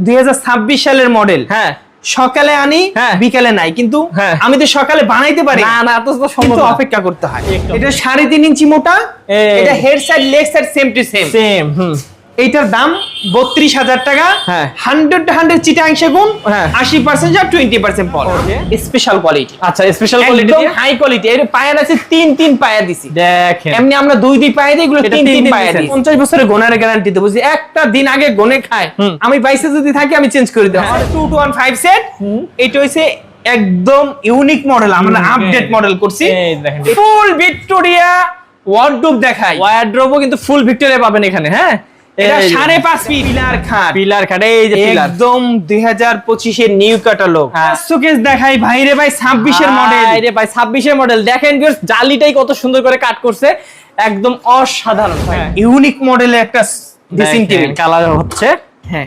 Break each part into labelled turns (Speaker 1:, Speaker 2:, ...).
Speaker 1: দুই হাজার ছাব্বিশ সালের মডেল
Speaker 2: হ্যাঁ।
Speaker 1: সকালে আনি
Speaker 2: হ্যাঁ।
Speaker 1: বিকালে নাই। কিন্তু
Speaker 2: হ্যা।
Speaker 1: আমি তো সকালে বানাইতে পারি।
Speaker 2: না না তো
Speaker 1: কিন্তু অপেক্ষা করতে হয়। এটা সাড়ে তিন ইঞ্চি মোটা এটা head side leg side same to same
Speaker 2: same হুম।
Speaker 1: এইটার দাম বত্রিশ হাজার টাকা।
Speaker 2: হ্যাঁ।
Speaker 1: হান্ড্রেড হান্ড্রেড চিটাং সেগুন
Speaker 2: হ্যাঁ।
Speaker 1: আশি পার্সেন্ট যা টোয়েন্টি পার্সেন্ট পল। স্পেশাল কোয়ালিটি
Speaker 2: আচ্ছা স্পেশাল কোয়ালিটি
Speaker 1: হাই কোয়ালিটি এর পায়া আছে তিন তিন পায়া দিছি।
Speaker 2: দেখেন।
Speaker 1: এমনি আমরা দুই দুই পায়ে দিই এগুলো তিন
Speaker 2: তিন
Speaker 1: পায়ে। দিই পঞ্চাশ বছরের গোনার গ্যারান্টি দেবো। যে একটা দিন আগে গনে খায়। আমি বাইসে যদি থাকি আমি চেঞ্জ করে দেবো।
Speaker 2: হ্যাঁ।
Speaker 1: Two two one five set এটা হচ্ছে একদম ইউনিক মডেল আমরা আপডেট
Speaker 2: হ্যাঁ।
Speaker 1: মডেল করছি।
Speaker 2: এই দেখেন।
Speaker 1: ফুল ভিক্টোরিয়া ওয়ার্ডরোব দেখাই।
Speaker 2: ওয়ারড্রোবও কিন্তু ফুল ভিক্টোরিয়া পাবেন এখানে হ্যাঁ।
Speaker 1: এটা
Speaker 2: এই যে।
Speaker 1: সাড়ে পাঁচ ফিট পিলার খাট।
Speaker 2: পিলার কাটে এই যে পিলার।
Speaker 1: একদম দুই হাজার পঁচিশের নিউ ক্যাটালগ।
Speaker 2: হ্যাঁ।
Speaker 1: শোকেস দেখাই ভাইরে ভাই ছাব্বিশের মডেল
Speaker 2: রে ভাই 26 এর মডেল দেখেন ভিউয়ার্স জালিটাই কত সুন্দর করে কাট করছে। একদম অসাধারণ।
Speaker 1: ইউনিক মডেলের একটা ড্রেসিং টেবিল
Speaker 2: কালার হচ্ছে।
Speaker 1: হ্যাঁ।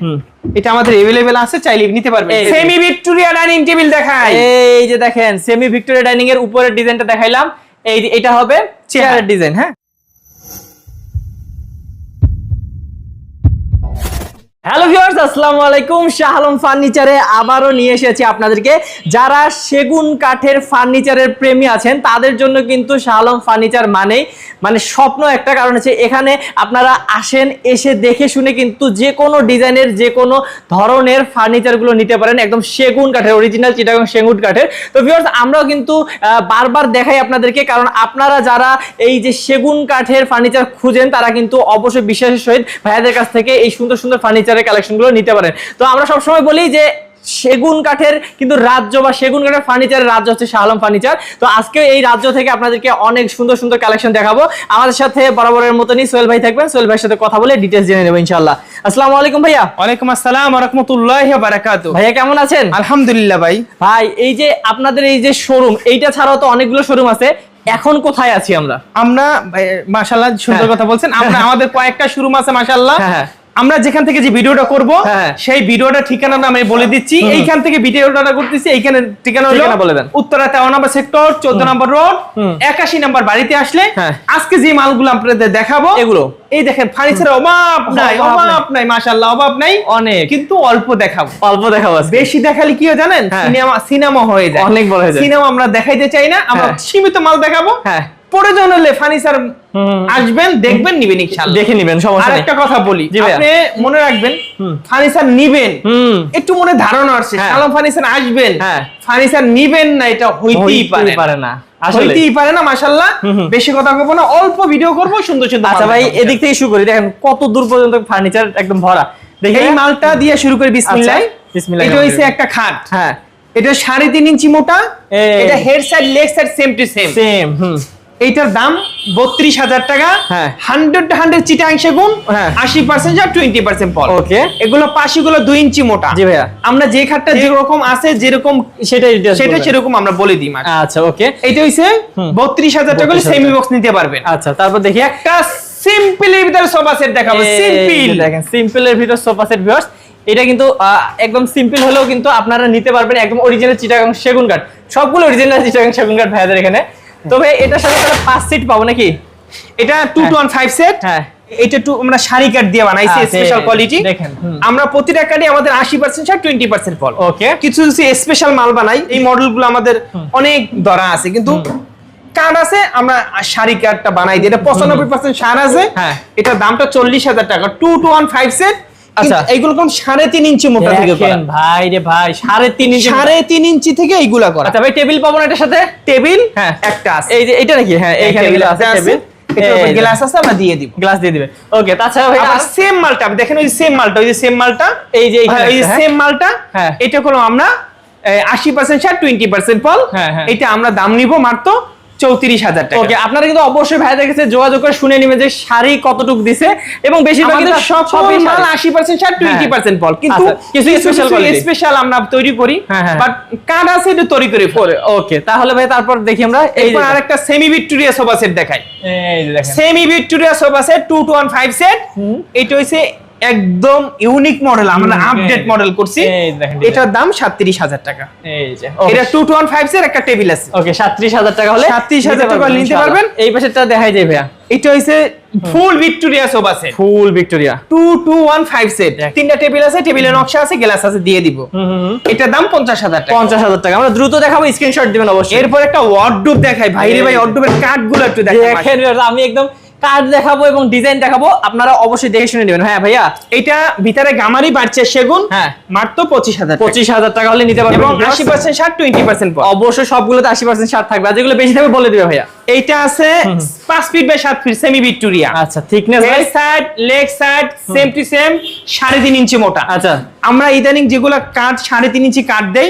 Speaker 1: এটা আমাদের এভেলেবেল আছে চাইলে নিতে পারবেন। সেমি ভিক্টোরিয়া ডাইনিং টেবিল দেখাই।
Speaker 2: এই যে দেখেন সেমি ভিক্টোরিয়া ডাইনিং এর উপরের ডিজাইনটা দেখাইলাম। এই এটা হবে চেয়ারের ডিজাইন হ্যাঁ। হ্যালো ভিউয়ার্স আসসালামু আলাইকুম। শাহ আলম ফার্নিচারে আবারও নিয়ে এসেছি আপনাদেরকে। যারা সেগুন কাঠের ফার্নিচারের প্রেমী আছেন, তাদের জন্য কিন্তু শাহ আলম ফার্নিচার মানেই মানে স্বপ্ন একটা কারণ হচ্ছে, এখানে আপনারা আসেন, এসে দেখে শুনে কিন্তু যে কোনো ডিজাইনের, যে কোনো ধরনের ফার্নিচারগুলো নিতে পারেন, একদম সেগুন কাঠের অরিজিনাল চিটাগং সেগুন কাঠের। তো ভিউয়ার্স আমরাও কিন্তু বারবার দেখাই আপনাদেরকে, কারণ আপনারা যারা এই যে সেগুন কাঠের ফার্নিচার খুঁজেন, তারা কিন্তু অবশ্যই বিশ্বাসের সহিত ভাইয়াদের কাছ থেকে এই সুন্দর সুন্দর ফার্নিচারের কালেকশনগুলো নিতে পারেন। তো আমরা সবসময় বলি যে সেগুন কাঠের কিন্তু রাজ্য বা সেগুন কাঠের ফার্নিচারের রাজ্য হচ্ছে শাহ আলম ফার্নিচার তো আজকে এই রাজ্য থেকে আপনাদেরকে অনেক সুন্দর সুন্দর কালেকশন দেখাবো। আমাদের সাথে বরাবরের মতনই সোহেল ভাই থাকবেন। সোহেল ভাইয়ের সাথে কথা বলে ডিটেলস জেনে নেব ইনশাল্লাহ আসসালামু আলাইকুম ভাইয়া।
Speaker 1: ওয়ালাইকুম আসসালাম রহমতুল্লাহ বারাকাতু
Speaker 2: ভাইয়া কেমন আছেন?
Speaker 1: আলহামদুলিল্লাহ ভাই।
Speaker 2: ভাই এই যে আপনাদের এই যে শোরুম এইটা ছাড়াও তো অনেকগুলো শোরুম আছে। এখন কোথায় আছি আমরা?
Speaker 1: আমরা মাশাল্লাহ সুন্দর
Speaker 2: হ্যাঁ।
Speaker 1: কথা বলছেন। আমরা আমাদের কয়েকটা শোরুম আছে মাশাল্লাহ
Speaker 2: হ্যাঁ, হ্যাঁ।
Speaker 1: আমরা যেখান থেকে যে ভিডিওটা করব
Speaker 2: হ্যাঁ।
Speaker 1: সেই ভিডিওটা ঠিকানাটা আমি বলে দিচ্ছি। এইখান থেকে ভিডিওটা করতেছি এইখানে ঠিকানা হলো
Speaker 2: ঠিকানা বলে দেন।
Speaker 1: উত্তরা তেরো নম্বর সেক্টর চোদ্দ নম্বর রোড একাশি নম্বর বাড়িতে আসলে
Speaker 2: হ্যাঁ।
Speaker 1: আজকে যে মালগুলো আপনাদের দেখাবো
Speaker 2: এগুলো।
Speaker 1: এই দেখেন ফার্নিচারের অভাব নাই
Speaker 2: অভাব নাই।
Speaker 1: মাশাল্লাহ অভাব নাই।
Speaker 2: অনেক।
Speaker 1: কিন্তু অল্প দেখাবো।
Speaker 2: অল্প দেখাবো
Speaker 1: বেশি দেখালে কি হয় জানেন?
Speaker 2: হ্যাঁ।
Speaker 1: সিনেমা সিনেমা হয়ে যায়।
Speaker 2: অনেক বড় হয়ে যায়।
Speaker 1: সিনেমা আমরা দেখাইতে চাই না আমরা। সীমিত মাল দেখাবো।
Speaker 2: হ্যাঁ।
Speaker 1: প্রয়োজন হলে ফার্নিচার আসবেন দেখবেন নিবেন ইনশাআল্লাহ।
Speaker 2: দেখে নিবেন সমস্যা নেই।
Speaker 1: একটা কথা বলি আপনি মনে রাখবেন ফার্নিচার নিবেন। একটু মনে ধারণা আসছে
Speaker 2: হ্যাঁ।
Speaker 1: শালম ফার্নিচার আসবেন।
Speaker 2: হ্যাঁ।
Speaker 1: ফার্নিচার নিবেন না এটা হইতেই পারে না।
Speaker 2: পারে না
Speaker 1: হইতেই পারে না মাশাআল্লাহ। বেশি কথা কব না অল্প ভিডিও করব সুন্দর সুন্দর
Speaker 2: আচ্ছা ভাই এদিক থেকে শুরু করি দেখেন কত দূর পর্যন্ত ফার্নিচার একদম ভরা। দেখি
Speaker 1: এই মালটা দিয়ে শুরু করি বিসমিল্লাহ।
Speaker 2: আচ্ছা, বিসমিল্লাহ
Speaker 1: এটা হইছে একটা খাট।
Speaker 2: হ্যাঁ।
Speaker 1: এটা সাড়ে তিন ইঞ্চি মোটা এটা head side leg side same to same
Speaker 2: same হুম।
Speaker 1: এইটার দাম বত্রিশ হাজার টাকা।
Speaker 2: হ্যাঁ।
Speaker 1: হান্ড্রেড হান্ড্রেড চিটাং সেগুন
Speaker 2: হ্যাঁ।
Speaker 1: আশি পার্সেন্ট যা টোয়েন্টি পার্সেন্ট পল।
Speaker 2: ওকে।
Speaker 1: এগুলো পাশিগুলো দুই ইঞ্চি মোটা।
Speaker 2: জি ভাইয়া।
Speaker 1: আমরা যে খাটটা যেরকম আছে যেরকম
Speaker 2: সেটাই
Speaker 1: সেটা সেরকম আমরা বলে দিই।
Speaker 2: আচ্ছা ওকে।
Speaker 1: এইটা হইছে বত্রিশ হাজার টাকা
Speaker 2: 32,000
Speaker 1: সেমি বক্স নিতে পারবেন।
Speaker 2: আচ্ছা তারপর দেখি
Speaker 1: একটা সিম্পল এর ভিতরে সোফা সেট দেখাবো। সিম্পল
Speaker 2: দেখেন সিম্পলের ভিতর সোফা সেট ভিউয়ার্স এটা কিন্তু একদম সিম্পল হলেও কিন্তু আপনারা নিতে পারবেন একদম অরিজিনাল চিটাগাং সেগুন কাঠ সবগুলো অরিজিনাল চিটাগাং সেগুন কাঠ ভাইয়াদের এখানে। তবে এটার সাথে তাহলে পাঁচ সিট পাবো নাকি?
Speaker 1: এটা two two one five set
Speaker 2: হ্যাঁ।
Speaker 1: এটা টু আমরা শাড়ি কাঠ দিয়ে বানাইছি
Speaker 2: আচ্ছা,
Speaker 1: স্পেশাল কোয়ালিটি
Speaker 2: দেখেন,
Speaker 1: আমরা প্রতিটা কাঠে আমাদের আশি পার্সেন্ট ছাড় টোয়েন্টি পার্সেন্ট ফল
Speaker 2: ওকে
Speaker 1: কিছু কিছু স্পেশাল মাল বানাই এই মডেলগুলো আমাদের অনেক দরা আছে কিন্তু কার্ড আছে আমরা শাড়ি কার্ডটা বানাই দিই। এটা পঁচানব্বই পার্সেন্ট সার আছে।
Speaker 2: হ্যাঁ।
Speaker 1: এটার দামটা চল্লিশ হাজার টাকা। Two two one five set
Speaker 2: আচ্ছা।
Speaker 1: এইগুলো কোন সাড়ে তিন ইঞ্চি মোটা থেকে করা।
Speaker 2: ভাই রে ভাই সাড়ে তিন ইঞ্চি
Speaker 1: সাড়ে তিন ইঞ্চি থেকে এইগুলা করা।
Speaker 2: আচ্ছা ভাই টেবিল পাবো না এটার সাথে?
Speaker 1: টেবিল
Speaker 2: হ্যাঁ।
Speaker 1: একটা আছে।
Speaker 2: এই যে এটা নাকি? হ্যাঁ এইখানে আছে। টেবিল
Speaker 1: গ্লাস আছে আমরা দিয়ে দিব।
Speaker 2: গ্লাস দিয়ে দিবে। ওকে তাছাড়া ভাই
Speaker 1: আবার সেম মালটা আপনি দেখেন ওই সেম মালটা ওই যে সেম মালটা?
Speaker 2: এই যে এইখানে
Speaker 1: হ্যাঁ? সেম মালটা
Speaker 2: হ্যাঁ।
Speaker 1: এটা আমরা আশি পার্সেন্ট টোয়েন্টি পার্সেন্ট ফল। এটা আমরা দাম নিব মাত্র চৌত্রিশ হাজার টাকা।
Speaker 2: ওকে আপনারা কিন্তু অবশ্যই ভাইদের কাছে যোগাযোগ করে শুনে নেবেন যে শাড়ি কতটুক দিছে এবং বেশিরভাগ
Speaker 1: সব
Speaker 2: সবই
Speaker 1: মাল আশি পার্সেন্ট ছাড় টোয়েন্টি পার্সেন্ট ফল কিন্তু
Speaker 2: আচ্ছা, কিছু quality।
Speaker 1: স্পেশাল আমরা তৈরি করি। বাট কার্ড আছে এটা তৈরি করে
Speaker 2: ওকে তাহলে ভাই তারপর দেখি আমরা
Speaker 1: এরপর আরেকটা সেমি ভিক্টোরিয়া সোফা সেট দেখাই।
Speaker 2: এই দেখেন।
Speaker 1: Semi Victoria sofa set two two one five set. এটা হইছে একদম ইউনিক মডেল আমরা আপডেট মডেল করছি। এটার দাম সাতত্রিশ হাজার টাকা।
Speaker 2: এই যে
Speaker 1: এটা two two one five set একটা টেবিল আছে।
Speaker 2: ওকে সাতত্রিশ হাজার টাকা হলে
Speaker 1: 37,000
Speaker 2: নিতে
Speaker 1: টাকা নিতে পারবেন।
Speaker 2: এই পাশেরটা দেখাই যায় ভাইয়া।
Speaker 1: এটা হইছে full Victoria sofa set
Speaker 2: full Victoria
Speaker 1: two two one five set তিনটা টেবিল আছে টেবিলের নকশা আছে গ্লাস আছে দিয়ে দিব। এটার দাম পঞ্চাশ হাজার টাকা।
Speaker 2: পঞ্চাশ হাজার টাকা। আমরা দ্রুত দেখাবো স্ক্রিনশট দিবেন অবশ্যই।
Speaker 1: এরপর একটা ওয়ার্ডরোব দেখাই। ভাই রে ভাই ওয়ার্ডরোবের কাঠগুলো একটু দেখাই
Speaker 2: দেখেন আমি একদম কার্ড দেখাবো এবং ডিজাইন দেখাবো আপনারা অবশ্যই দেখে শুনে নেবেন। হ্যাঁ ভাইয়া
Speaker 1: এটা ভিতরে গামারি বাড়ছে সেগুন
Speaker 2: হ্যাঁ।
Speaker 1: মাত্র পঁচিশ হাজার
Speaker 2: পঁচিশ হাজার টাকা হলে নিতে পারবেন।
Speaker 1: এবং আশি পার্সেন্ট ষাট টোয়েন্টি পার্সেন্ট
Speaker 2: অবশ্যই সবগুলোতে আশি পার্সেন্ট ছাড় থাকবে। আর যেগুলো বেশি থাকবে বলে দিবে ভাইয়া।
Speaker 1: এইটা আছে পাঁচ ফিট বাই সাত ফিট সেমি ভিক্টোরিয়া
Speaker 2: আচ্ছা thickness
Speaker 1: head side leg side same to same সাড়ে তিন ইঞ্চি মোটা।
Speaker 2: আচ্ছা।
Speaker 1: আমরা ইদানিং যেগুলো কাঠ সাড়ে তিন ইঞ্চি কাঠ দেই।